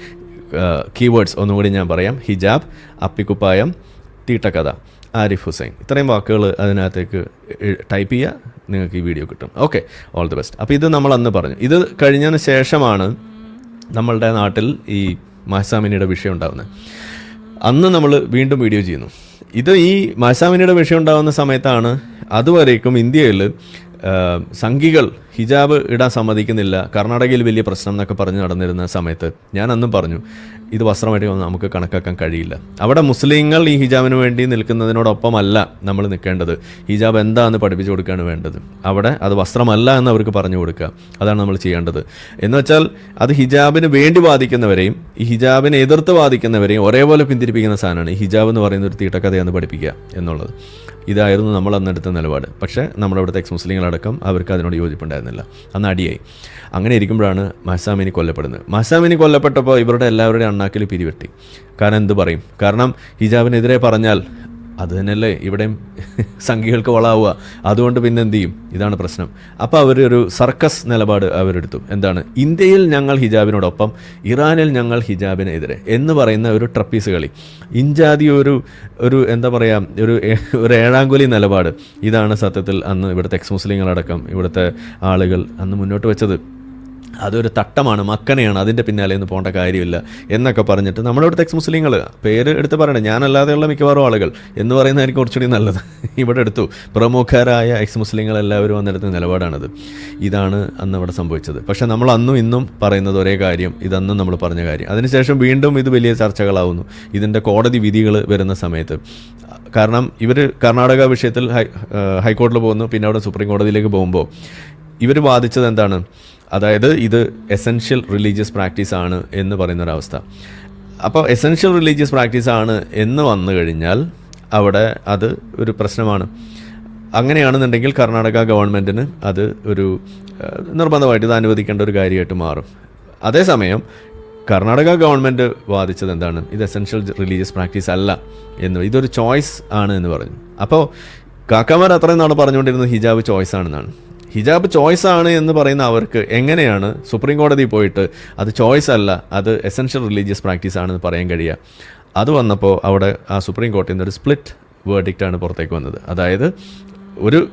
കീവേഡ്സ് ഒന്നുകൂടി ഞാൻ പറയാം. ഹിജാബ് അപ്പിക്കുപ്പായം തീട്ടക്കഥ ആരിഫ് ഹുസൈൻ. ഇത്രയും വാക്കുകൾ അതിനകത്തേക്ക് ടൈപ്പ് ചെയ്യുക. നിങ്ങൾക്ക് ഈ വീഡിയോ കിട്ടും. ഓക്കെ ഓൾ ദി ബെസ്റ്റ് അപ്പോൾ ഇത് നമ്മൾ അന്ന് പറഞ്ഞു. ഇത് കഴിഞ്ഞതിന് ശേഷമാണ് നമ്മളുടെ നാട്ടിൽ ഈ മാസാമിനിയുടെ വിഷയം ഉണ്ടാകുന്നത് അന്ന് നമ്മൾ വീണ്ടും വീഡിയോ ചെയ്യുന്നു. ഇത് ഈ മാസാമിനിയുടെ വിഷയം ഉണ്ടാകുന്ന സമയത്താണ് അതുവരേക്കും ഇന്ത്യയിൽ സംഘികൾ ഹിജാബ് ഇടാൻ സമ്മതിക്കുന്നില്ല. കർണാടകയിൽ വലിയ പ്രശ്നം എന്നൊക്കെ പറഞ്ഞ് നടന്നിരുന്ന സമയത്ത് ഞാൻ അന്നും പറഞ്ഞു ഇത് വസ്ത്രമായിട്ട് നമുക്ക് കണക്കാക്കാൻ കഴിയില്ല. അവിടെ മുസ്ലിങ്ങൾ ഈ ഹിജാബിന് വേണ്ടി നിൽക്കുന്നതിനോടൊപ്പമല്ല നമ്മൾ നിൽക്കേണ്ടത്. ഹിജാബ് എന്താണെന്ന് പഠിപ്പിച്ചു കൊടുക്കുകയാണ് വേണ്ടത്. അവിടെ അത് വസ്ത്രമല്ല എന്ന് അവർക്ക് പറഞ്ഞു കൊടുക്കുക. അതാണ് നമ്മൾ ചെയ്യേണ്ടത്. എന്ന് വെച്ചാൽ അത് ഹിജാബിന് വേണ്ടി വാദിക്കുന്നവരെയും ഈ ഹിജാബിനെ എതിർത്ത് വാദിക്കുന്നവരെയും ഒരേപോലെ പിന്തിരിപ്പിക്കുന്ന സാധനമാണ് ഈ ഹിജാബ് എന്ന് പറയുന്ന ഒരു തീട്ടക്കഥയാണ് പഠിപ്പിക്കുക എന്നുള്ളത്. ഇതായിരുന്നു നമ്മൾ അന്നെടുത്ത നിലപാട്. പക്ഷേ നമ്മുടെ ഇവിടുത്തെ എക്സ് മുസ്ലിങ്ങളടക്കം അവർക്ക് അതിനോട് യോജിപ്പുണ്ടായിരുന്നില്ല. അന്ന് അടിയായി. അങ്ങനെ ഇരിക്കുമ്പോഴാണ് മഹസാമിനി കൊല്ലപ്പെടുന്നത്. മഹസാമിനി കൊല്ലപ്പെട്ടപ്പോൾ ഇവരുടെ എല്ലാവരുടെയും അണ്ണാക്കിൽ പിരിവെട്ടി. കാരണം എന്ത് പറയും? കാരണം ഹിജാബിനെതിരെ പറഞ്ഞാൽ അത് തന്നെയല്ലേ? ഇവിടെയും സംഖ്യകൾക്ക് വളാവുക. അതുകൊണ്ട് പിന്നെ എന്ത് ചെയ്യും? ഇതാണ് പ്രശ്നം. അപ്പോൾ അവർ ഒരു സർക്കസ് നിലപാട് അവരെടുത്തു. എന്താണ്? ഇന്ത്യയിൽ ഞങ്ങൾ ഹിജാബിനോടൊപ്പം ഇറാനിൽ ഞങ്ങൾ ഹിജാബിനെതിരെ എന്ന് പറയുന്ന ഒരു ട്രപ്പീസ് കളി. ഇഞ്ചാതി ഒരു ഒരു എന്താ പറയുക ഒരു ഒരു ഏഴാങ്കുലി നിലപാട്. ഇതാണ് സത്യത്തിൽ അന്ന് ഇവിടുത്തെ എക്സ് മുസ്ലിങ്ങളടക്കം ഇവിടുത്തെ ആളുകൾ അന്ന് മുന്നോട്ട് വെച്ചത്. അതൊരു തട്ടമാണ് മക്കനെയാണ് അതിന്റെ പിന്നാലെ ഒന്നും പോകേണ്ട കാര്യമില്ല എന്നൊക്കെ പറഞ്ഞിട്ട് നമ്മുടെ ഇവിടുത്തെ എക്സ് മുസ്ലിങ്ങൾ പേര് എടുത്ത് പറയണേ ഞാനല്ലാതെയുള്ള മിക്കവാറും ആളുകൾ എന്ന് പറയുന്നതായിരിക്കും കുറച്ചുകൂടി നല്ലത്. ഇവിടെ എടുത്തു. പ്രമുഖരായ എക്സ് മുസ്ലിങ്ങൾ എല്ലാവരും വന്നെടുത്ത നിലപാടാണത്. ഇതാണ് അന്ന് അവിടെ സംഭവിച്ചത്. പക്ഷേ നമ്മൾ അന്നും ഇന്നും പറയുന്നത് ഒരേ കാര്യം. ഇതന്നും നമ്മൾ പറഞ്ഞ കാര്യം. അതിനുശേഷം വീണ്ടും ഇത് വലിയ ചർച്ചകളാവുന്നു. ഇതിന്റെ കോടതി വിധികൾ വരുന്ന സമയത്ത്. കാരണം ഇവർ കർണാടക വിഷയത്തിൽ ഹൈ ഹൈക്കോടതിയിൽ പോകുന്നു. പിന്നെ അവിടെ സുപ്രീം കോടതിയിലേക്ക് പോകുമ്പോൾ ഇവർ വാദിച്ചത് എന്താണ്? അതായത് ഇത് എസെൻഷ്യൽ റിലീജിയസ് പ്രാക്ടീസ് ആണ് എന്ന് പറയുന്ന ഒരവസ്ഥ അപ്പോൾ എസെൻഷ്യൽ റിലീജിയസ് പ്രാക്ടീസ് ആണ് എന്ന് വന്നു കഴിഞ്ഞാൽ അവിടെ അത് ഒരു പ്രശ്നമാണ്. അങ്ങനെയാണെന്നുണ്ടെങ്കിൽ കർണാടക ഗവൺമെന്റിന് അത് ഒരു നിർബന്ധമായിട്ട് ഇത് അനുവദിക്കേണ്ട ഒരു കാര്യമായിട്ട് മാറും. അതേസമയം കർണാടക ഗവൺമെന്റ് വാദിച്ചത് എന്താണ്? ഇത് എസെൻഷ്യൽ റിലീജിയസ് പ്രാക്ടീസ് അല്ല എന്ന് ഇതൊരു ചോയ്സ് ആണ് എന്ന് പറഞ്ഞു. അപ്പോൾ കാക്കമാർ അത്രയും നാൾ പറഞ്ഞുകൊണ്ടിരുന്നത് ഹിജാബ് ചോയ്സ് ആണെന്നാണ്. ഹിജാബ് ചോയ്സ് ആണ് എന്ന് പറയുന്ന അവർക്ക് എങ്ങനെയാണ് സുപ്രീം കോടതി പോയിട്ട് അത് ചോയ്സ് അല്ല അത് എസെൻഷ്യൽ റിലീജിയസ് പ്രാക്ടീസ് ആണെന്ന് പറയാൻ കഴിയുക. അത് വന്നപ്പോൾ അവിടെ ആ സുപ്രീം കോടതിയിൽ നിന്ന് ഒരു സ്പ്ലിറ്റ് വേർഡിക്റ്റാണ് പുറത്തേക്ക് വന്നത്. അതായത് ഒരു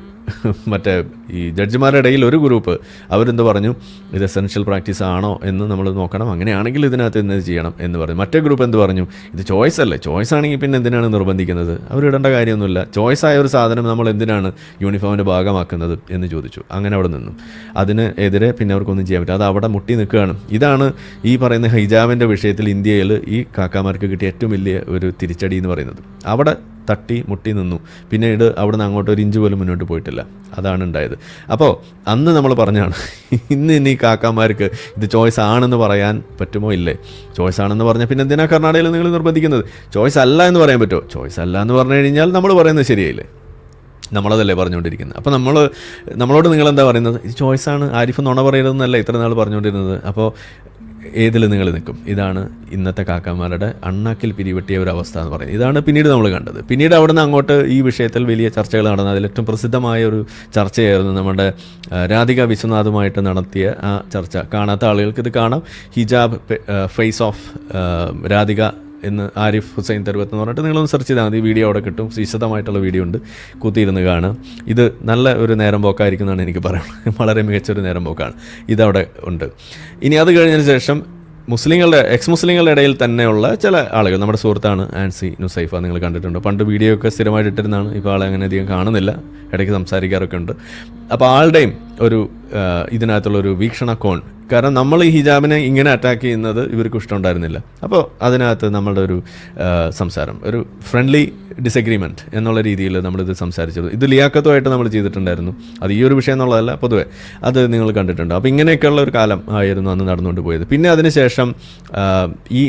മറ്റേ ഈ ജഡ്ജിമാരുടെ ഇടയിൽ ഒരു ഗ്രൂപ്പ് അവരെന്ത് പറഞ്ഞു? ഇത് എസെൻഷ്യൽ പ്രാക്ടീസ് ആണോ എന്ന് നമ്മൾ നോക്കണം. അങ്ങനെയാണെങ്കിൽ ഇതിനകത്ത് എന്ത് ചെയ്യണം? എന്ന് പറഞ്ഞു. മറ്റേ ഗ്രൂപ്പ് എന്ത് പറഞ്ഞു? ഇത് ചോയ്സ് അല്ലേ? ചോയ്സ് ആണെങ്കിൽ പിന്നെ എന്തിനാണ് നിർബന്ധിക്കുന്നത്? അവരിടേണ്ട കാര്യമൊന്നുമില്ല. ചോയ്സ് ആയ ഒരു സാധനം നമ്മൾ എന്തിനാണ് യൂണിഫോമിന്റെ ഭാഗമാക്കുന്നത് എന്ന് ചോദിച്ചു. അങ്ങനെ അവിടെ നിന്നും. അതിന് എതിരെ പിന്നെ അവർക്കൊന്നും ചെയ്യാൻ പറ്റില്ല. അത് അവിടെ മുട്ടി നിൽക്കുകയാണ്. ഇതാണ് ഈ പറയുന്ന ഹിജാബിന്റെ വിഷയത്തിൽ ഇന്ത്യയിൽ ഈ കാക്കാമാർക്ക് കിട്ടിയ ഏറ്റവും വലിയ ഒരു തിരിച്ചടി എന്ന് പറയുന്നത്. അവിടെ തട്ടി മുട്ടി നിന്നു. പിന്നീട് അവിടുന്ന് അങ്ങോട്ട് ഒരു ഇഞ്ച് പോലും മുന്നോട്ട് പോയിട്ടില്ല. അതാണ് ഉണ്ടായത്. അപ്പോൾ അന്ന് നമ്മൾ പറഞ്ഞാണ് ഇന്ന് ഇനി കാക്കാമാർക്ക് ഇത് ചോയ്സ് ആണെന്ന് പറയാൻ പറ്റുമോ? ഇല്ലേ. ചോയ്സ് ആണെന്ന് പറഞ്ഞാൽ പിന്നെ എന്തിനാണ് കർണാടകയിൽ നിങ്ങൾ നിർബന്ധിക്കുന്നത്? ചോയ്സ് അല്ല എന്ന് പറയാൻ പറ്റുമോ? ചോയ്സ് അല്ല എന്ന് പറഞ്ഞു കഴിഞ്ഞാൽ നമ്മൾ പറയുന്നത് ശരിയായില്ലേ. നമ്മളതല്ലേ പറഞ്ഞുകൊണ്ടിരിക്കുന്നത്. അപ്പോൾ നമ്മൾ നമ്മളോട് നിങ്ങൾ എന്താ പറയുന്നത്? ഇത് ചോയ്സാണ് ആരിഫ് നുണ പറയരുതെന്നല്ല ഇത്ര നാൾ പറഞ്ഞുകൊണ്ടിരുന്നത്. അപ്പോൾ ഏതിൽ നിങ്ങൾ നിൽക്കും? ഇതാണ് ഇന്നത്തെ കാക്കന്മാരുടെ അണ്ണാക്കിൽ പിരിവെട്ടിയ ഒരു അവസ്ഥ എന്ന് പറയുന്നത്. ഇതാണ് പിന്നീട് നമ്മൾ കണ്ടത്. പിന്നീട് അവിടെ നിന്ന് അങ്ങോട്ട് ഈ വിഷയത്തിൽ വലിയ ചർച്ചകൾ നടന്നു അതിൽ ഏറ്റവും പ്രസിദ്ധമായ ഒരു ചർച്ചയായിരുന്നു നമ്മുടെ രാധിക വിശ്വനാഥുമായിട്ട് നടത്തിയ ആ ചർച്ച. കാണാത്ത ആളുകൾക്ക് ഇത് കാണാം. ഹിജാബ് ഫേസ് ഓഫ് രാധിക എന്ന് ആരിഫ് ഹുസൈൻ തരുവത്ത് എന്ന് പറഞ്ഞിട്ട് നിങ്ങളൊന്ന് സെർച്ച് ചെയ്താൽ മതി. വീഡിയോ അവിടെ കിട്ടും. വിശദമായിട്ടുള്ള വീഡിയോ ഉണ്ട്. കുത്തിയിരുന്ന് കാണാം ഇത് നല്ല ഒരു നേരം പോക്കായിരിക്കും എന്നാണ് എനിക്ക് പറയുന്നത്. വളരെ മികച്ചൊരു നേരം പോക്കാണ്. ഇതവിടെ ഉണ്ട്. ഇനി അത് കഴിഞ്ഞതിന് ശേഷം മുസ്ലിങ്ങളുടെ എക്സ് മുസ്ലിങ്ങളുടെ ഇടയിൽ തന്നെയുള്ള ചില ആളുകൾ. നമ്മുടെ സുഹൃത്താണ് ആൻസി നുസൈഫ. നിങ്ങൾ കണ്ടിട്ടുണ്ട്. പണ്ട് വീഡിയോ ഒക്കെ സ്ഥിരമായിട്ട് ഇട്ടിരുന്നതാണ്. ഇപ്പോൾ ആളെ അങ്ങനെ അധികം കാണുന്നില്ല. ഇടയ്ക്ക് സംസാരിക്കാറൊക്കെ ഉണ്ട്. അപ്പോൾ ആളുടെയും ഒരു ഇതിനകത്തുള്ളൊരു ഇതിനകത്തുള്ള ഒരു വീക്ഷണകോൺ കാരണം നമ്മൾ ഈ ഹിജാബിനെ ഇങ്ങനെ അറ്റാക്ക് ചെയ്യുന്നത് ഇവർക്ക് ഇഷ്ടമുണ്ടായിരുന്നില്ല. അപ്പോൾ അതിനകത്ത് നമ്മളുടെ ഒരു സംസാരം ഒരു ഫ്രണ്ട്ലി ഡിസഗ്രിമെന്റ് എന്നുള്ള രീതിയിൽ നമ്മളിത് സംസാരിച്ചത്. ഇത് ലിയാക്കത്തുമായിട്ട് നമ്മൾ ചെയ്തിട്ടുണ്ടായിരുന്നു. അത് ഈ ഒരു വിഷയം എന്നുള്ളതല്ല പൊതുവെ. അത് നിങ്ങൾ കണ്ടിട്ടുണ്ട്. അപ്പോൾ ഇങ്ങനെയൊക്കെയുള്ള ഒരു കാലം ആയിരുന്നു അന്ന് നടന്നുകൊണ്ട് പോയത്. പിന്നെ അതിനുശേഷം ഈ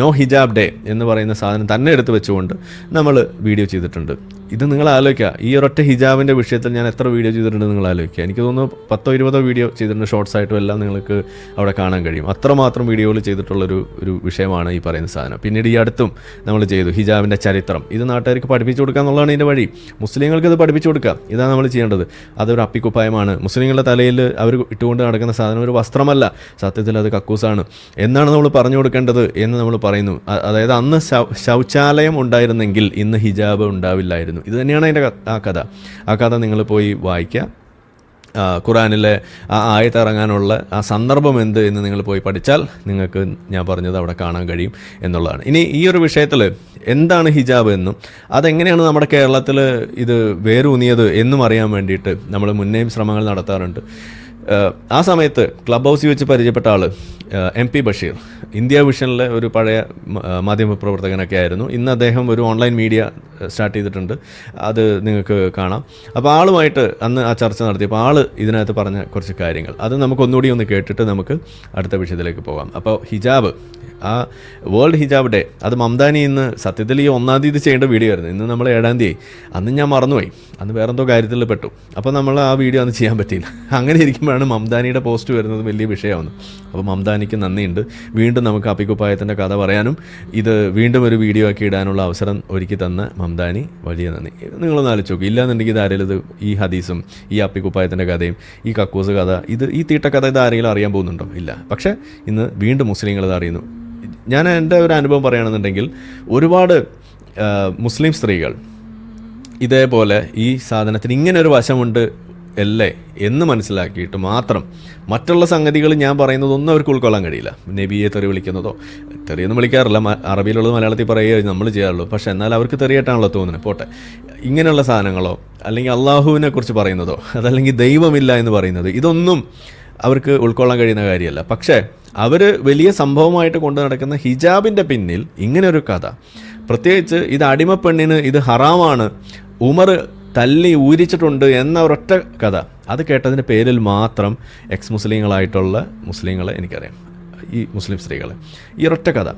നോ ഹിജാബ് ഡേ എന്ന് പറയുന്ന സാധനം തന്നെ എടുത്ത് വെച്ചുകൊണ്ട് നമ്മൾ വീഡിയോ ചെയ്തിട്ടുണ്ട്. ഇത് നിങ്ങൾ ആലോചിക്കുക. ഈ ഒരൊറ്റ ഹിജാബിന്റെ വിഷയത്തിൽ ഞാൻ എത്ര വീഡിയോ ചെയ്തിട്ടുണ്ട് നിങ്ങൾ ആലോചിക്കുക. എനിക്ക് തോന്നുന്നു പത്തോ ഇരുപതോ വീഡിയോ ചെയ്തിട്ടുണ്ട് ഷോർട്സ് ആയിട്ടും എല്ലാം നിങ്ങൾക്ക് അവിടെ കാണാൻ കഴിയും. അത്രമാത്രം വീഡിയോകൾ ചെയ്തിട്ടുള്ളൊരു ഒരു വിഷയമാണ് ഈ പറയുന്ന സാധനം. പിന്നീട് ഈ അടുത്തും നമ്മൾ ചെയ്തു ഹിജാബിന്റെ ചരിത്രം. ഇത് നാട്ടുകാർക്ക് പഠിപ്പിച്ചു കൊടുക്കുക എന്നുള്ളതാണ് ഇതിന്റെ വഴി. മുസ്ലിങ്ങൾക്ക് ഇത് പഠിപ്പിച്ചു കൊടുക്കുക. ഇതാണ് നമ്മൾ ചെയ്യേണ്ടത്. അതൊരു അപ്പിക്കുപ്പായമാണ്. മുസ്ലിങ്ങളുടെ തലയിൽ അവർ ഇട്ടുകൊണ്ട് നടക്കുന്ന സാധനം ഒരു വസ്ത്രമല്ല. സത്യത്തിൽ അത് കക്കൂസാണ്. എന്നാണ് നമ്മൾ പറഞ്ഞു കൊടുക്കേണ്ടത് എന്ന് നമ്മൾ പറയുന്നു. അതായത് അന്ന് ശൗചാലയം ഉണ്ടായിരുന്നെങ്കിൽ ഇന്ന് ഹിജാബ് ഉണ്ടാവില്ലായിരുന്നു. ഇത് തന്നെയാണ് അതിന്റെ ആ കഥ. ആ കഥ നിങ്ങൾ പോയി വായിക്കുക. ഖുറാനിലെ ആ ആയത്തിറങ്ങാനുള്ള ആ സന്ദർഭം എന്ത് എന്ന് നിങ്ങൾ പോയി പഠിച്ചാൽ നിങ്ങൾക്ക് ഞാൻ പറഞ്ഞത് അവിടെ കാണാൻ കഴിയും എന്നുള്ളതാണ്. ഇനി ഈ ഒരു വിഷയത്തിൽ എന്താണ് ഹിജാബ് എന്നും അതെങ്ങനെയാണ് നമ്മുടെ കേരളത്തിൽ ഇത് വേരൂന്നിയത് എന്നും അറിയാൻ വേണ്ടിയിട്ട് നമ്മൾ മുന്നേയും ശ്രമങ്ങൾ നടത്താറുണ്ട്. ആ സമയത്ത് ക്ലബ് ഹൗസിൽ വെച്ച് പരിചയപ്പെട്ട ആൾ എം പി ബഷീർ. ഇന്ത്യ വിഷനിലെ ഒരു പഴയ മാധ്യമ പ്രവർത്തകനൊക്കെ ആയിരുന്നു. ഇന്ന് അദ്ദേഹം ഒരു ഓൺലൈൻ മീഡിയ സ്റ്റാർട്ട് ചെയ്തിട്ടുണ്ട്. അത് നിങ്ങൾക്ക് കാണാം. അപ്പോൾ ആളുമായിട്ട് അന്ന് ആ ചർച്ച നടത്തിയപ്പോൾ ആൾ ഇതിനകത്ത് പറഞ്ഞ കുറച്ച് കാര്യങ്ങൾ. അത് നമുക്ക് ഒന്നുകൂടി ഒന്ന് കേട്ടിട്ട് നമുക്ക് അടുത്ത വിഷയത്തിലേക്ക് പോകാം. അപ്പോൾ ഹിജാബ് ആ വേൾഡ് ഹിജാബ് ഡേ. അത് മംദാനി ഇന്ന് സത്യത്തിൽ ഈ ഒന്നാം തീയതി ചെയ്യേണ്ട വീഡിയോ ആയിരുന്നു. ഇന്ന് നമ്മൾ ഏഴാം തീയതി. അന്ന് ഞാൻ മറന്നുപോയി. അന്ന് വേറെന്തോ കാര്യത്തിൽ പെട്ടു. അപ്പോൾ നമ്മൾ ആ വീഡിയോ അന്ന് ചെയ്യാൻ പറ്റിയില്ല. അങ്ങനെ ഇരിക്കുമ്പോഴാണ് മംദാനിയുടെ പോസ്റ്റ് വരുന്നത് വലിയ വിഷയമാവുന്നത്. അപ്പോൾ മംദാനിക്ക് നന്ദിയുണ്ട്. വീണ്ടും നമുക്ക് അപ്പിക്കുപ്പായത്തിന്റെ കഥ പറയാനും ഇത് വീണ്ടും ഒരു വീഡിയോ ആക്കി ഇടാനുള്ള അവസരം ഒരുക്കി തന്ന മംദാനി വലിയ നന്ദി. നിങ്ങളൊന്ന് ആലോചിച്ച് നോക്കും. ഇല്ലാന്നുണ്ടെങ്കിൽ ഇത് ആരെങ്കിലും ഇത് ഈ ഹദീസും ഈ അപ്പിക്കുപ്പായത്തിന്റെ കഥയും ഈ കക്കൂസ് കഥ ഇത് ഈ തീട്ടക്കഥ ഇത് ആരെങ്കിലും അറിയാൻ പോകുന്നുണ്ടോ? ഇല്ല. പക്ഷേ ഇന്ന് വീണ്ടും മുസ്ലിങ്ങൾ ഇത് അറിയുന്നു. ഞാൻ എന്റെ ഒരു അനുഭവം പറയുകയാണെന്നുണ്ടെങ്കിൽ ഒരുപാട് മുസ്ലിം സ്ത്രീകൾ ഇതേപോലെ ഈ സാധനത്തിന് ഇങ്ങനെ ഒരു വശമുണ്ട് അല്ലേ എന്ന് മനസ്സിലാക്കിയിട്ട് മാത്രം മറ്റുള്ള സംഗതികൾ ഞാൻ പറയുന്നതൊന്നും അവർക്ക് ഉൾക്കൊള്ളാൻ കഴിയില്ല. നബിയെ തെറി വിളിക്കുന്നതോ തെറിയൊന്നും വിളിക്കാറില്ല. അറബിയിലുള്ളത് മലയാളത്തിൽ പറയുകയോ നമ്മൾ ചെയ്യാറുള്ളൂ. പക്ഷേ എന്നാൽ അവർക്ക് തെറിയായിട്ടാണല്ലോ തോന്നുന്നത്. പോട്ടെ. ഇങ്ങനെയുള്ള സാധനങ്ങളോ അല്ലെങ്കിൽ അള്ളാഹുവിനെ കുറിച്ച് പറയുന്നതോ അതല്ലെങ്കിൽ ദൈവമില്ല എന്ന് പറയുന്നത് ഇതൊന്നും അവർക്ക് ഉൾക്കൊള്ളാൻ കഴിയുന്ന കാര്യമല്ല. പക്ഷേ അവർ വലിയ സംഭവമായിട്ട് കൊണ്ടു നടക്കുന്ന ഹിജാബിന്റെ പിന്നിൽ ഇങ്ങനൊരു കഥ. പ്രത്യേകിച്ച് ഇത് അടിമപ്പെണ്ണിന് ഇത് ഹറാമാണ്. ഉമർ തല്ലി ഊരിച്ചിട്ടുണ്ട് എന്ന ഒരൊറ്റ കഥ. അത് കേട്ടതിന്റെ പേരിൽ മാത്രം എക്സ് മുസ്ലിങ്ങളായിട്ടുള്ള മുസ്ലിങ്ങളെ എനിക്കറിയാം. ഈ മുസ്ലിം സ്ത്രീകളെ. ഈ ഒരൊറ്റ കഥ.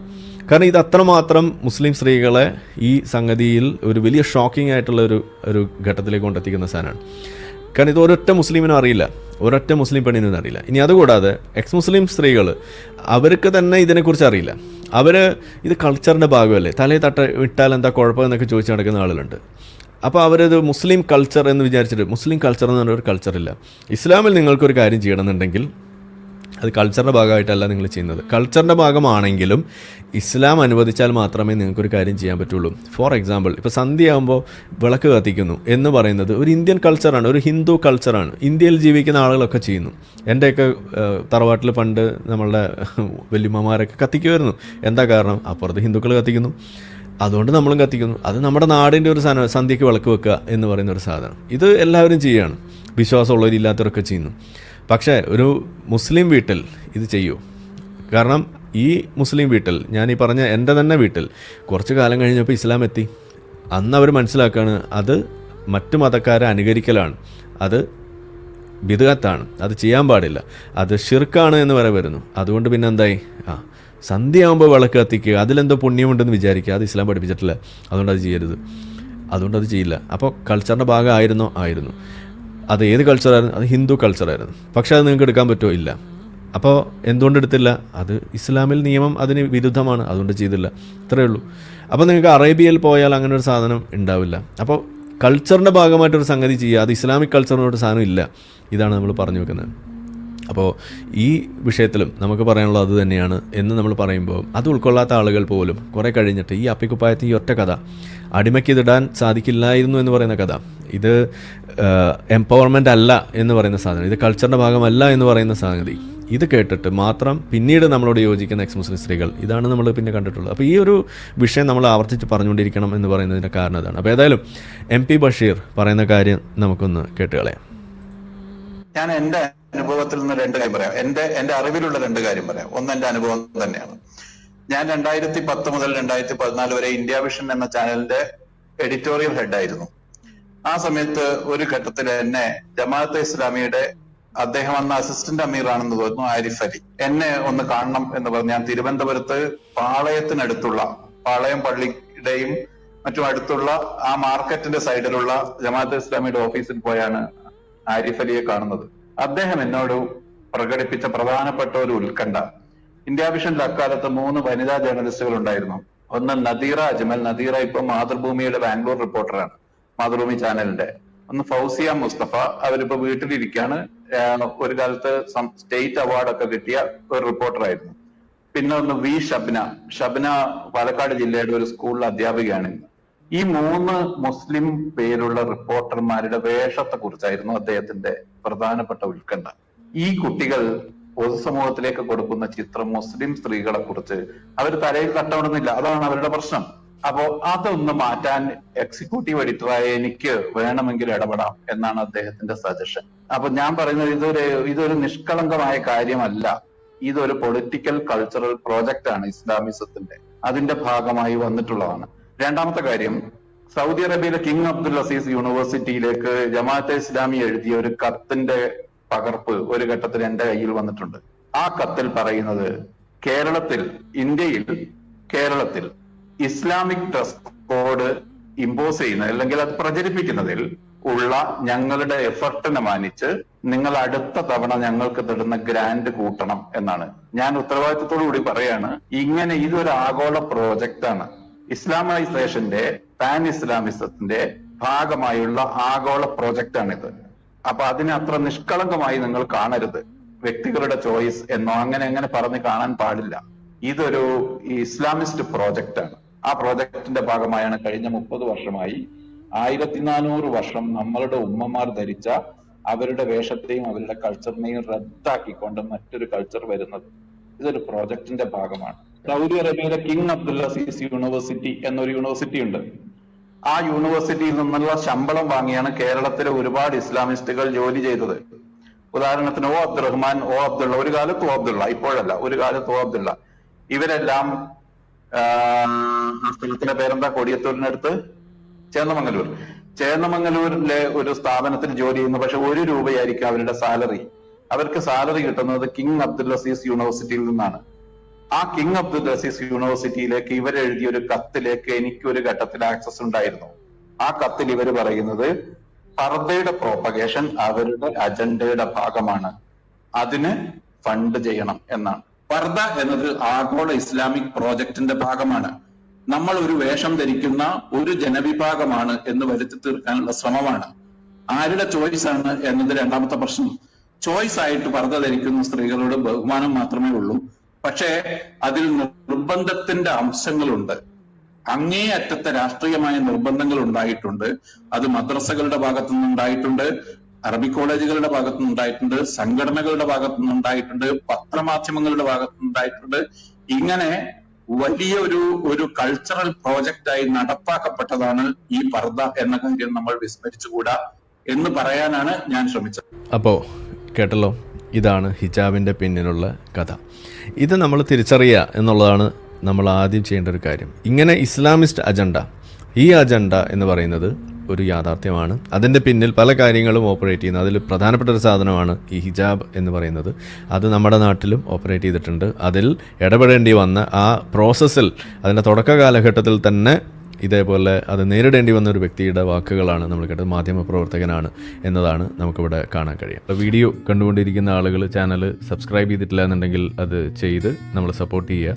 കാരണം ഇത് അത്രമാത്രം മുസ്ലിം സ്ത്രീകളെ ഈ സംഗതിയിൽ ഒരു വലിയ ഷോക്കിംഗ് ആയിട്ടുള്ള ഒരു ഒരു ഘട്ടത്തിലേക്ക് കൊണ്ടെത്തിക്കുന്ന സാധനമാണ്. കാരണം ഇത് ഒരൊറ്റ മുസ്ലിമിനും അറിയില്ല. ഒരൊറ്റ മുസ്ലിം പെണ്ണിനും അറിയില്ല. ഇനി അതുകൂടാതെ എക്സ് മുസ്ലിം സ്ത്രീകൾ അവർക്ക് തന്നെ ഇതിനെക്കുറിച്ച് അറിയില്ല. അവർ ഇത് കൾച്ചറിന്റെ ഭാഗമല്ലേ? തലയിൽ തട്ട ഇട്ടാൽ എന്താ കുഴപ്പം എന്നൊക്കെ ചോദിച്ച് നടക്കുന്ന ആളുകളുണ്ട്. അപ്പോൾ അവരത് മുസ്ലിം കൾച്ചർ എന്ന് വിചാരിച്ചിട്ട് മുസ്ലിം കൾച്ചർ എന്ന് പറഞ്ഞ ഒരു കൾച്ചറില്ല ഇസ്ലാമിൽ നിങ്ങൾക്കൊരു കാര്യം ചെയ്യണമെന്നുണ്ടെങ്കിൽ അത് കൾച്ചറിന്റെ ഭാഗമായിട്ടല്ല നിങ്ങൾ ചെയ്യുന്നത്. കൾച്ചറിന്റെ ഭാഗമാണെങ്കിലും ഇസ്ലാം അനുവദിച്ചാൽ മാത്രമേ നിങ്ങൾക്കൊരു കാര്യം ചെയ്യാൻ പറ്റുള്ളൂ. ഫോർ എക്സാമ്പിൾ ഇപ്പോൾ സന്ധ്യയാകുമ്പോൾ വിളക്ക് കത്തിക്കുന്നു എന്ന് പറയുന്നത് ഒരു ഇന്ത്യൻ കൾച്ചറാണ് ഒരു ഹിന്ദു കൾച്ചറാണ് ഇന്ത്യയിൽ ജീവിക്കുന്ന ആളുകളൊക്കെ ചെയ്യുന്നു. എന്റെയൊക്കെ തറവാട്ടിൽ പണ്ട് നമ്മളുടെ വല്യമ്മമാരൊക്കെ കത്തിക്കുമായിരുന്നു. എന്താ കാരണം? അപ്പുറത്ത് ഹിന്ദുക്കൾ കത്തിക്കുന്നു. അതുകൊണ്ട് നമ്മളും കത്തിക്കുന്നു. അത് നമ്മുടെ നാടിന്റെ ഒരു സാധനം സന്ധ്യയ്ക്ക് വിളക്ക് വെക്കുക എന്ന് പറയുന്ന ഒരു സാധനം. ഇത് എല്ലാവരും ചെയ്യുകയാണ് വിശ്വാസമുള്ളവരില്ലാത്തവരൊക്കെ ചെയ്യുന്നു. പക്ഷേ ഒരു മുസ്ലിം വീട്ടിൽ ഇത് ചെയ്യൂ. കാരണം ഈ മുസ്ലിം വീട്ടിൽ ഞാൻ ഈ പറഞ്ഞ എന്റെ തന്നെ വീട്ടിൽ കുറച്ച് കാലം കഴിഞ്ഞപ്പോൾ ഇസ്ലാം എത്തി. അന്ന് അവർ മനസ്സിലാക്കുകയാണ് അത് മറ്റു മതക്കാരെ അനുകരിക്കലാണ്. അത് ബിദഗത്താണ്. അത് ചെയ്യാൻ പാടില്ല. അത് ഷിർക്കാണ് എന്ന് വരെ വരുന്നു. അതുകൊണ്ട് പിന്നെ എന്തായി? ആ സന്ധ്യയാകുമ്പോൾ വിളക്ക് കത്തിക്കുക. അതിലെന്തോ പുണ്യമുണ്ടെന്ന് വിചാരിക്കുക. അത് ഇസ്ലാം പഠിപ്പിച്ചിട്ടില്ല. അതുകൊണ്ട് അത് ചെയ്യരുത്. അതുകൊണ്ട് അത് ചെയ്യില്ല. അപ്പോൾ കൾച്ചറിന്റെ ഭാഗമായിരുന്നോ? ആയിരുന്നു. അത് ഏത് കൾച്ചറായിരുന്നു അത് ഹിന്ദു കൾച്ചറായിരുന്നു പക്ഷേ അത് നിങ്ങൾക്ക് എടുക്കാൻ പറ്റുമോ? ഇല്ല. അപ്പോൾ എന്തുകൊണ്ട് എടുത്തില്ല? അത് ഇസ്ലാമിൽ നിയമം അതിന് വിരുദ്ധമാണ്. അതുകൊണ്ട് ചെയ്തില്ല. ഇത്രയേ ഉള്ളൂ. അപ്പോൾ നിങ്ങൾക്ക് അറേബ്യയിൽ പോയാൽ അങ്ങനെ ഒരു സാധനം ഉണ്ടാവില്ല. അപ്പോൾ കൾച്ചറിന്റെ ഭാഗമായിട്ടൊരു സംഗതി ചെയ്യുക. അത് ഇസ്ലാമിക് കൾച്ചറിനോട് സാധനം ഇല്ല. ഇതാണ് നമ്മൾ പറഞ്ഞു വെക്കുന്നത്. അപ്പോൾ ഈ വിഷയത്തിലും നമുക്ക് പറയാനുള്ളത് അത് തന്നെയാണ് എന്ന് നമ്മൾ പറയുമ്പോൾ അത് ഉൾക്കൊള്ളാത്ത ആളുകൾ പോലും കുറേ കഴിഞ്ഞിട്ട് ഈ അപ്പിക്കുപ്പായത്തിന്റെ ഈ ഒറ്റ കഥ അടിമയ്ക്ക് ഇതിടാൻ സാധിക്കില്ലായിരുന്നു എന്ന് പറയുന്ന കഥ. ഇത് എംപവർമെന്റ് അല്ല എന്ന് പറയുന്ന സാധനം. ഇത് കൾച്ചറിന്റെ ഭാഗമല്ല എന്ന് പറയുന്ന സംഗതി ഇത് കേട്ടിട്ട് മാത്രം പിന്നീട് നമ്മളോട് യോജിക്കുന്ന എക്സ് മുസ്ലിം സ്ത്രീകൾ ഇതാണ് നമ്മൾ പിന്നെ കണ്ടിട്ടുള്ളത്. അപ്പോൾ ഈ ഒരു വിഷയം നമ്മൾ ആവർത്തിച്ച് പറഞ്ഞുകൊണ്ടിരിക്കണം എന്ന് പറയുന്നതിന്റെ കാരണം അതാണ്. അപ്പോൾ ഏതായാലും എം പി ബഷീർ പറയുന്ന കാര്യം നമുക്കൊന്ന് കേട്ടുകളയാം ഞാൻ എന്റെ അനുഭവത്തിൽ നിന്ന് രണ്ട് കാര്യം പറയാം. എന്റെ എന്റെ അറിവിലുള്ള രണ്ട് കാര്യം പറയാം. ഒന്ന് എന്റെ അനുഭവം തന്നെയാണ്. ഞാൻ രണ്ടായിരത്തി പത്ത് മുതൽ രണ്ടായിരത്തി പതിനാല് വരെ ഇന്ത്യ വിഷൻ എന്ന ചാനലിന്റെ എഡിറ്റോറിയൽ ഹെഡായിരുന്നു ആ സമയത്ത് ഒരു ഘട്ടത്തിൽ എന്നെ ജമാഅത്തെ ഇസ്ലാമിയുടെ അദ്ദേഹം അന്ന് അസിസ്റ്റന്റ് അമീർ ആണെന്ന് തോന്നുന്നു ആരിഫ് അലി. എന്നെ ഒന്ന് കാണണം എന്ന് പറഞ്ഞ് ഞാൻ തിരുവനന്തപുരത്ത് പാളയത്തിനടുത്തുള്ള പാളയം പള്ളിയുടെയും മറ്റും അടുത്തുള്ള ആ മാർക്കറ്റിന്റെ സൈഡിലുള്ള ജമാഅത്തെ ഇസ്ലാമിയുടെ ഓഫീസിൽ പോയാണ് ആരിഫ് അലിയെ കാണുന്നത്. അദ്ദേഹം എന്നോട് പ്രകടിപ്പിച്ച പ്രധാനപ്പെട്ട ഒരു ഉത്കണ്ഠ. ഇന്ത്യ വിഷനിൽ അക്കാലത്ത് മൂന്ന് വനിതാ ജേർണലിസ്റ്റുകൾ ഉണ്ടായിരുന്നു. ഒന്ന് നദീറ അജ്മൽ നദീറ ഇപ്പൊ മാതൃഭൂമിയുടെ ബാംഗ്ലൂർ റിപ്പോർട്ടറാണ് മാതൃഭൂമി ചാനലിന്റെ. ഒന്ന് ഫൗസിയ മുസ്തഫ അവരിപ്പോ വീട്ടിലിരിക്കാണ്. ഒരു കാലത്ത് സ്റ്റേറ്റ് അവാർഡൊക്കെ കിട്ടിയ ഒരു റിപ്പോർട്ടറായിരുന്നു. പിന്നെ ഒന്ന് വി ഷബ്ന ഷബ്ന പാലക്കാട് ജില്ലയുടെ ഒരു സ്കൂളിലെ അധ്യാപികയാണ്. ഈ മൂന്ന് മുസ്ലിം പേരുള്ള റിപ്പോർട്ടർമാരുടെ വേഷത്തെ കുറിച്ചായിരുന്നു അദ്ദേഹത്തിന്റെ പ്രധാനപ്പെട്ട ഉത്കണ്ഠ. ഈ കുട്ടികൾ പൊതുസമൂഹത്തിലേക്ക് കൊടുക്കുന്ന ചിത്രം മുസ്ലിം സ്ത്രീകളെ കുറിച്ച് അവർ തലയിൽ തട്ടണമെന്നില്ല അതാണ് അവരുടെ പ്രശ്നം. അപ്പോ അതൊന്ന് മാറ്റാൻ എക്സിക്യൂട്ടീവ് എഡിറ്ററായ എനിക്ക് വേണമെങ്കിൽ ഇടപെടാം എന്നാണ് അദ്ദേഹത്തിന്റെ സജഷൻ അപ്പൊ ഞാൻ പറയുന്നത് ഇതൊരു ഇതൊരു നിഷ്കളങ്കമായ കാര്യമല്ല. ഇതൊരു പൊളിറ്റിക്കൽ കൾച്ചറൽ പ്രോജക്റ്റ് ആണ് ഇസ്ലാമിസത്തിന്റെ. അതിന്റെ ഭാഗമായി വന്നിട്ടുള്ളതാണ്. രണ്ടാമത്തെ കാര്യം സൗദി അറേബ്യയിലെ കിങ് അബ്ദുൽ അസീസ് യൂണിവേഴ്സിറ്റിയിലേക്ക് ജമാഅത്തെ ഇസ്ലാമി എഴുതിയ ഒരു കത്തിന്റെ പകർപ്പ് ഒരു ഘട്ടത്തിൽ എന്റെ കയ്യിൽ വന്നിട്ടുണ്ട്. ആ കത്തിൽ പറയുന്നത് കേരളത്തിൽ ഇന്ത്യയിൽ കേരളത്തിൽ ഇസ്ലാമിക് ഡ്രസ് കോഡ് ഇമ്പോസ് ചെയ്യുന്ന അല്ലെങ്കിൽ അത് പ്രചരിപ്പിക്കുന്നതിൽ ഉള്ള ഞങ്ങളുടെ എഫർട്ടിനെ മാനിച്ച് നിങ്ങൾ അടുത്ത തവണ ഞങ്ങൾക്ക് തരുന്ന ഗ്രാൻഡ് കൂട്ടണം എന്നാണ്. ഞാൻ ഉത്തരവാദിത്തത്തോടു കൂടി പറയാണ് ഇങ്ങനെ ഇതൊരു ആഗോള പ്രോജക്റ്റ് ആണ്. ഇസ്ലാമൈസേഷന്റെ പാൻ ഇസ്ലാമിസത്തിന്റെ ഭാഗമായുള്ള ആഗോള പ്രോജക്റ്റ് ആണിത്. അപ്പൊ അതിനെ അത്ര നിഷ്കളങ്കമായി നിങ്ങൾ കാണരുത്. വ്യക്തികളുടെ ചോയ്സ് എന്നോ അങ്ങനെ അങ്ങനെ പറഞ്ഞ് കാണാൻ പാടില്ല. ഇതൊരു ഇസ്ലാമിസ്റ്റ് പ്രോജക്റ്റ് ആണ് ആ പ്രോജക്റ്റിന്റെ ഭാഗമായാണ് കഴിഞ്ഞ മുപ്പത് വർഷമായി ആയിരത്തി നാനൂറ് വർഷം നമ്മളുടെ ഉമ്മമാർ ധരിച്ച അവരുടെ വേഷത്തെയും അവരുടെ കൾച്ചറിനെയും റദ്ദാക്കിക്കൊണ്ട് മറ്റൊരു കൾച്ചർ വരുന്നത്. ഇതൊരു പ്രോജക്റ്റിന്റെ ഭാഗമാണ്. സൗദി അറേബ്യയിലെ കിങ് അബ്ദുൽ അസീസ് യൂണിവേഴ്സിറ്റി എന്നൊരു യൂണിവേഴ്സിറ്റി ഉണ്ട് ആ യൂണിവേഴ്സിറ്റിയിൽ നിന്നുള്ള ശമ്പളം വാങ്ങിയാണ് കേരളത്തിലെ ഒരുപാട് ഇസ്ലാമിസ്റ്റുകൾ ജോലി ചെയ്തത്. ഉദാഹരണത്തിന് ഓ അബ്ദുറഹ്മാൻ ഓ അബ്ദുള്ള ഒരു കാലത്ത് ഓ അബ്ദുള്ള ഇപ്പോഴല്ല ഒരു കാലത്ത് ഓ അബ്ദുള്ള. ഇവരെല്ലാം സ്ഥലത്തിന്റെ പേരെന്താ? കൊടിയത്തൂരിനടുത്ത് ചേന്നമംഗലൂർ. ചേന്നമംഗലൂരിലെ ഒരു സ്ഥാപനത്തിൽ ജോലി ചെയ്യുന്നു. പക്ഷെ ഒരു രൂപയായിരിക്കും അവരുടെ സാലറി. അവർക്ക് സാലറി കിട്ടുന്നത് കിങ് അബ്ദുൽ അസീസ് യൂണിവേഴ്സിറ്റിയിൽ നിന്നാണ്. ആ കിങ് അബ്ദുൽ അസീസ് യൂണിവേഴ്സിറ്റിയിലേക്ക് ഇവർ എഴുതിയ ഒരു കത്തിലേക്ക് എനിക്ക് ഒരു ഘട്ടത്തിൽ ആക്സസ് ഉണ്ടായിരുന്നു. ആ കത്തിൽ ഇവർ പറയുന്നത് പർദയുടെ പ്രോപ്പഗേഷൻ അവരുടെ അജണ്ടയുടെ ഭാഗമാണ്. അതിന് ഫണ്ട് ചെയ്യണം എന്നാണ്. പർദ എന്നത് ആഗോള ഇസ്ലാമിക് പ്രോജക്റ്റിന്റെ ഭാഗമാണ്. നമ്മൾ ഒരു വേഷം ധരിക്കുന്ന ഒരു ജനവിഭാഗമാണ് എന്ന് വരുത്തി തീർക്കാനുള്ള ശ്രമമാണ്. ആരുടെ ചോയ്സ് ആണ് എന്നത് രണ്ടാമത്തെ പ്രശ്നം. ചോയ്സ് ആയിട്ട് പർദ്ദ ധരിക്കുന്ന സ്ത്രീകളോട് ബഹുമാനം മാത്രമേ ഉള്ളൂ. പക്ഷേ അതിൽ നിർബന്ധത്തിന്റെ അംശങ്ങളുണ്ട്. അങ്ങേയറ്റത്തെ രാഷ്ട്രീയമായ നിർബന്ധങ്ങൾ ഉണ്ടായിട്ടുണ്ട് അത് മദ്രസകളുടെ ഭാഗത്തു നിന്നുണ്ടായിട്ടുണ്ട് അറബി കോളേജുകളുടെ ഭാഗത്തു നിന്നുണ്ടായിട്ടുണ്ട് സംഘടനകളുടെ ഭാഗത്തു നിന്നുണ്ടായിട്ടുണ്ട് പത്രമാധ്യമങ്ങളുടെ ഭാഗത്തു നിന്നുണ്ടായിട്ടുണ്ട് ഇങ്ങനെ വലിയ ഒരു ഒരു കൾച്ചറൽ പ്രോജക്റ്റായി നടപ്പാക്കപ്പെട്ടതാണ് ഈ പർദ്ദ എന്ന കാര്യം നമ്മൾ വിസ്മരിച്ചുകൂടാ എന്ന് പറയാനാണ് ഞാൻ ശ്രമിച്ചത്. അപ്പോ കേട്ടല്ലോ? ഇതാണ് ഹിജാബിന്റെ പിന്നിലുള്ള കഥ. ഇത് നമ്മൾ തിരിച്ചറിയുക എന്നുള്ളതാണ് നമ്മൾ ആദ്യം ചെയ്യേണ്ട ഒരു കാര്യം. ഇങ്ങനെ ഇസ്ലാമിസ്റ്റ് അജണ്ട ഈ അജണ്ട എന്ന് പറയുന്നത് ഒരു യാഥാർത്ഥ്യമാണ്. അതിന്റെ പിന്നിൽ പല കാര്യങ്ങളും ഓപ്പറേറ്റ് ചെയ്യുന്നത് അതിൽ പ്രധാനപ്പെട്ട ഒരു സാധനമാണ് ഈ ഹിജാബ് എന്ന് പറയുന്നത്. അത് നമ്മുടെ നാട്ടിലും ഓപ്പറേറ്റ് ചെയ്തിട്ടുണ്ട്. അതിൽ ഇടപെടേണ്ടി വന്ന ആ പ്രോസസ്സിൽ അതിന്റെ തുടക്ക കാലഘട്ടത്തിൽ തന്നെ ഇതേപോലെ അത് നേരിടേണ്ടി വന്ന ഒരു വ്യക്തിയുടെ വാക്കുകളാണ് നമ്മൾ കേട്ടത് മാധ്യമപ്രവർത്തകനാണ് എന്നതാണ് നമുക്കിവിടെ കാണാൻ കഴിയും അപ്പോൾ വീഡിയോ കണ്ടുകൊണ്ടിരിക്കുന്ന ആളുകൾ ചാനൽ സബ്സ്ക്രൈബ് ചെയ്തിട്ടില്ല എന്നുണ്ടെങ്കിൽ അത് ചെയ്ത് നമ്മളെ സപ്പോർട്ട് ചെയ്യുക.